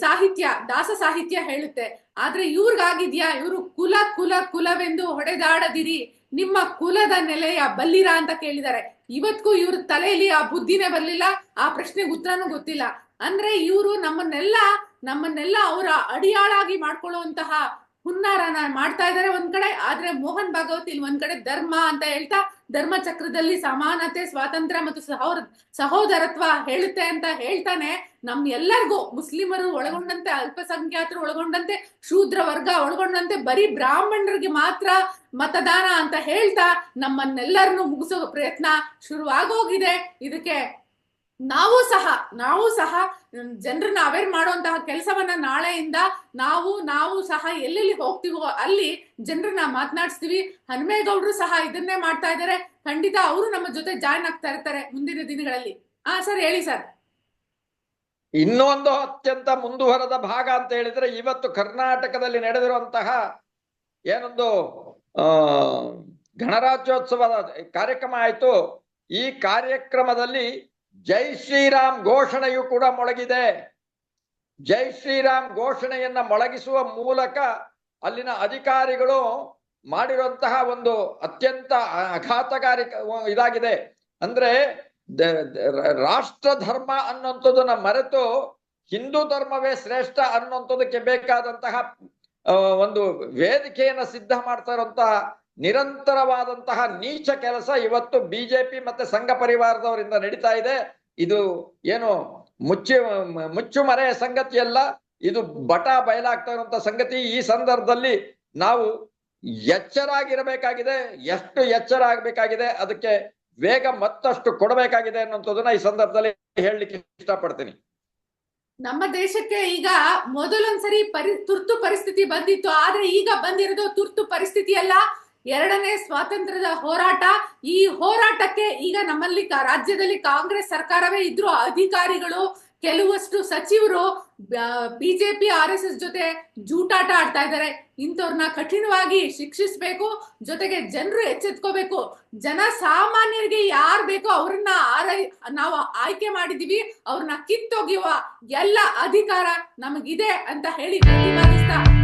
ಸಾಹಿತ್ಯ, ದಾಸ ಸಾಹಿತ್ಯ ಹೇಳುತ್ತೆ. ಆದ್ರೆ ಇವ್ರಿಗಾಗಿದ್ಯಾ? ಇವರು ಕುಲ ಕುಲ, ಕುಲವೆಂದು ಹೊಡೆದಾಡದಿರಿ. ನಿಮ್ಮ ಕುಲದ ನೆಲೆಯ ಬಲ್ಲಿರ ಅಂತ ಕೇಳಿದ್ದಾರೆ. ಇವತ್ಗೂ ಇವ್ರ ತಲೆಯಲ್ಲಿ ಆ ಬುದ್ಧಿನೇ ಬರ್ಲಿಲ್ಲ, ಆ ಪ್ರಶ್ನೆಗೆ ಉತ್ತರನೂ ಗೊತ್ತಿಲ್ಲ. ಅಂದ್ರೆ ಇವರು ನಮ್ಮನ್ನೆಲ್ಲ ನಮ್ಮನ್ನೆಲ್ಲ ಅವರ ಅಡಿಯಾಳಾಗಿ ಮಾಡ್ಕೊಳ್ಳುವಂತಹ ಹುನ್ನಾರನ ಮಾಡ್ತಾ ಇದ್ದಾರೆ ಒಂದ್ ಕಡೆ, ಆದ್ರೆ ಮೋಹನ್ ಭಾಗವತ್ ಇಲ್ಲಿ ಒಂದ್ ಕಡೆ ಧರ್ಮ ಅಂತ ಹೇಳ್ತಾ ಧರ್ಮ ಚಕ್ರದಲ್ಲಿ ಸಮಾನತೆ, ಸ್ವಾತಂತ್ರ್ಯ ಮತ್ತು ಸಹೋದರತ್ವ ಹೇಳುತ್ತೆ ಅಂತ ಹೇಳ್ತಾನೆ. ನಮ್ ಎಲ್ಲರಿಗೂ, ಮುಸ್ಲಿಮರು ಒಳಗೊಂಡಂತೆ, ಅಲ್ಪಸಂಖ್ಯಾತರು ಒಳಗೊಂಡಂತೆ, ಶೂದ್ರ ವರ್ಗ ಒಳಗೊಂಡಂತೆ, ಬರೀ ಬ್ರಾಹ್ಮಣರಿಗೆ ಮಾತ್ರ ಮತದಾನ ಅಂತ ಹೇಳ್ತಾ ನಮ್ಮನ್ನೆಲ್ಲರನ್ನು ಮುಗಿಸೋ ಪ್ರಯತ್ನ ಶುರುವಾಗೋಗಿದೆ. ಇದಕ್ಕೆ ನಾವು ಸಹ ನಾವು ಸಹ ಜನರನ್ನ ಅವೇರ್ ಮಾಡುವಂತಹ ಕೆಲಸವನ್ನ ನಾಳೆಯಿಂದ ನಾವು ನಾವು ಸಹ ಎಲ್ಲೆಲ್ಲಿ ಹೋಗ್ತೀವೋ ಅಲ್ಲಿ ಜನರನ್ನ ಮಾತನಾಡಿಸ್ತೀವಿ. ಹನುಮೇಗೌಡರು ಸಹ ಇದನ್ನೇ ಮಾಡ್ತಾ ಇದ್ದಾರೆ. ಖಂಡಿತ ಅವರು ನಮ್ಮ ಜೊತೆ ಜಾಯ್ನ್ ಆಗ್ತಾ ಇರ್ತಾರೆ ಮುಂದಿನ ದಿನಗಳಲ್ಲಿ. ಹಾ ಸರ್ ಹೇಳಿ ಸರ್ ಇನ್ನೊಂದು ಅತ್ಯಂತ ಮುಂದುವರೆದ ಭಾಗ ಅಂತ ಹೇಳಿದ್ರೆ ಇವತ್ತು ಕರ್ನಾಟಕದಲ್ಲಿ ನಡೆದಿರುವಂತಹ ಏನೊಂದು ಗಣರಾಜ್ಯೋತ್ಸವದ ಕಾರ್ಯಕ್ರಮ ಆಯ್ತು. ಈ ಕಾರ್ಯಕ್ರಮದಲ್ಲಿ ಜೈ ಶ್ರೀರಾಮ್ ಘೋಷಣೆಯು ಕೂಡ ಮೊಳಗಿದೆ. ಜೈ ಶ್ರೀರಾಮ್ ಘೋಷಣೆಯನ್ನ ಮೊಳಗಿಸುವ ಮೂಲಕ ಅಲ್ಲಿನ ಅಧಿಕಾರಿಗಳು ಮಾಡಿರುವಂತಹ ಒಂದು ಅತ್ಯಂತ ಆಘಾತಕಾರಿ ಇದಾಗಿದೆ. ಅಂದ್ರೆ ರಾಷ್ಟ್ರ ಧರ್ಮ ಅನ್ನುವಂಥದ್ದನ್ನ ಮರೆತು ಹಿಂದೂ ಧರ್ಮವೇ ಶ್ರೇಷ್ಠ ಅನ್ನುವಂಥದ್ದಕ್ಕೆ ಬೇಕಾದಂತಹ ಒಂದು ವೇದಿಕೆಯನ್ನ ಸಿದ್ಧ ಮಾಡ್ತಾ ಇರುವಂತಹ ನಿರಂತರವಾದಂತಹ ನೀಚ ಕೆಲಸ ಇವತ್ತು ಬಿಜೆಪಿ ಮತ್ತೆ ಸಂಘ ಪರಿವಾರದವರಿಂದ ನಡೀತಾ ಇದೆ. ಇದು ಏನು ಮುಚ್ಚಿ ಮರೆಯ ಸಂಗತಿಯಲ್ಲ ಇದು ಬಟ ಬಯಲಾಗ್ತಾ ಇರುವಂತ ಸಂಗತಿ. ಈ ಸಂದರ್ಭದಲ್ಲಿ ನಾವು ಎಚ್ಚರಾಗಿರಬೇಕಾಗಿದೆ, ಎಷ್ಟು ಎಚ್ಚರ ಆಗ್ಬೇಕಾಗಿದೆ, ಅದಕ್ಕೆ ವೇಗ ಮತ್ತಷ್ಟು ಕೊಡಬೇಕಾಗಿದೆ ಅನ್ನುವಂಥದ್ದನ್ನ ಈ ಸಂದರ್ಭದಲ್ಲಿ ಹೇಳಲಿಕ್ಕೆ ಇಷ್ಟಪಡ್ತೀನಿ. ನಮ್ಮ ದೇಶಕ್ಕೆ ಈಗ ಮೊದಲೊಂದ್ಸರಿ ಪರಿ, ತುರ್ತು ಪರಿಸ್ಥಿತಿ ಬಂದಿತ್ತು. ಆದ್ರೆ ಈಗ ಬಂದಿರೋದು ತುರ್ತು ಪರಿಸ್ಥಿತಿ ಅಲ್ಲ. ಎರಡನೇ ಸ್ವಾತಂತ್ರ್ಯದ ಹೋರಾಟ. ಈ ಹೋರಾಟಕ್ಕೆ ಈಗ ನಮ್ಮಲ್ಲಿ ರಾಜ್ಯದಲ್ಲಿ ಕಾಂಗ್ರೆಸ್ ಸರ್ಕಾರವೇ ಇದ್ರು. ಅಧಿಕಾರಿಗಳು, ಕೆಲವಷ್ಟು ಸಚಿವರು ಬಿಜೆಪಿ, ಆರ್ ಎಸ್ ಎಸ್ ಜೊತೆ ಜೂಟಾಟ ಆಡ್ತಾ ಇದ್ದಾರೆ. ಇಂಥವ್ರನ್ನ ಕಠಿಣವಾಗಿ ಶಿಕ್ಷಿಸ್ಬೇಕು. ಜೊತೆಗೆ ಜನರು ಎಚ್ಚೆತ್ಕೋಬೇಕು. ಜನ ಸಾಮಾನ್ಯರಿಗೆ ಯಾರು ಬೇಕೋ ಅವ್ರನ್ನ ಆರೈ, ನಾವು ಆಯ್ಕೆ ಮಾಡಿದೀವಿ. ಅವ್ರನ್ನ ಕಿತ್ತೊಗೆಯುವ ಎಲ್ಲ ಅಧಿಕಾರ ನಮಗಿದೆ ಅಂತ ಹೇಳಿ ಪ್ರತಿಪಾದಿಸಿ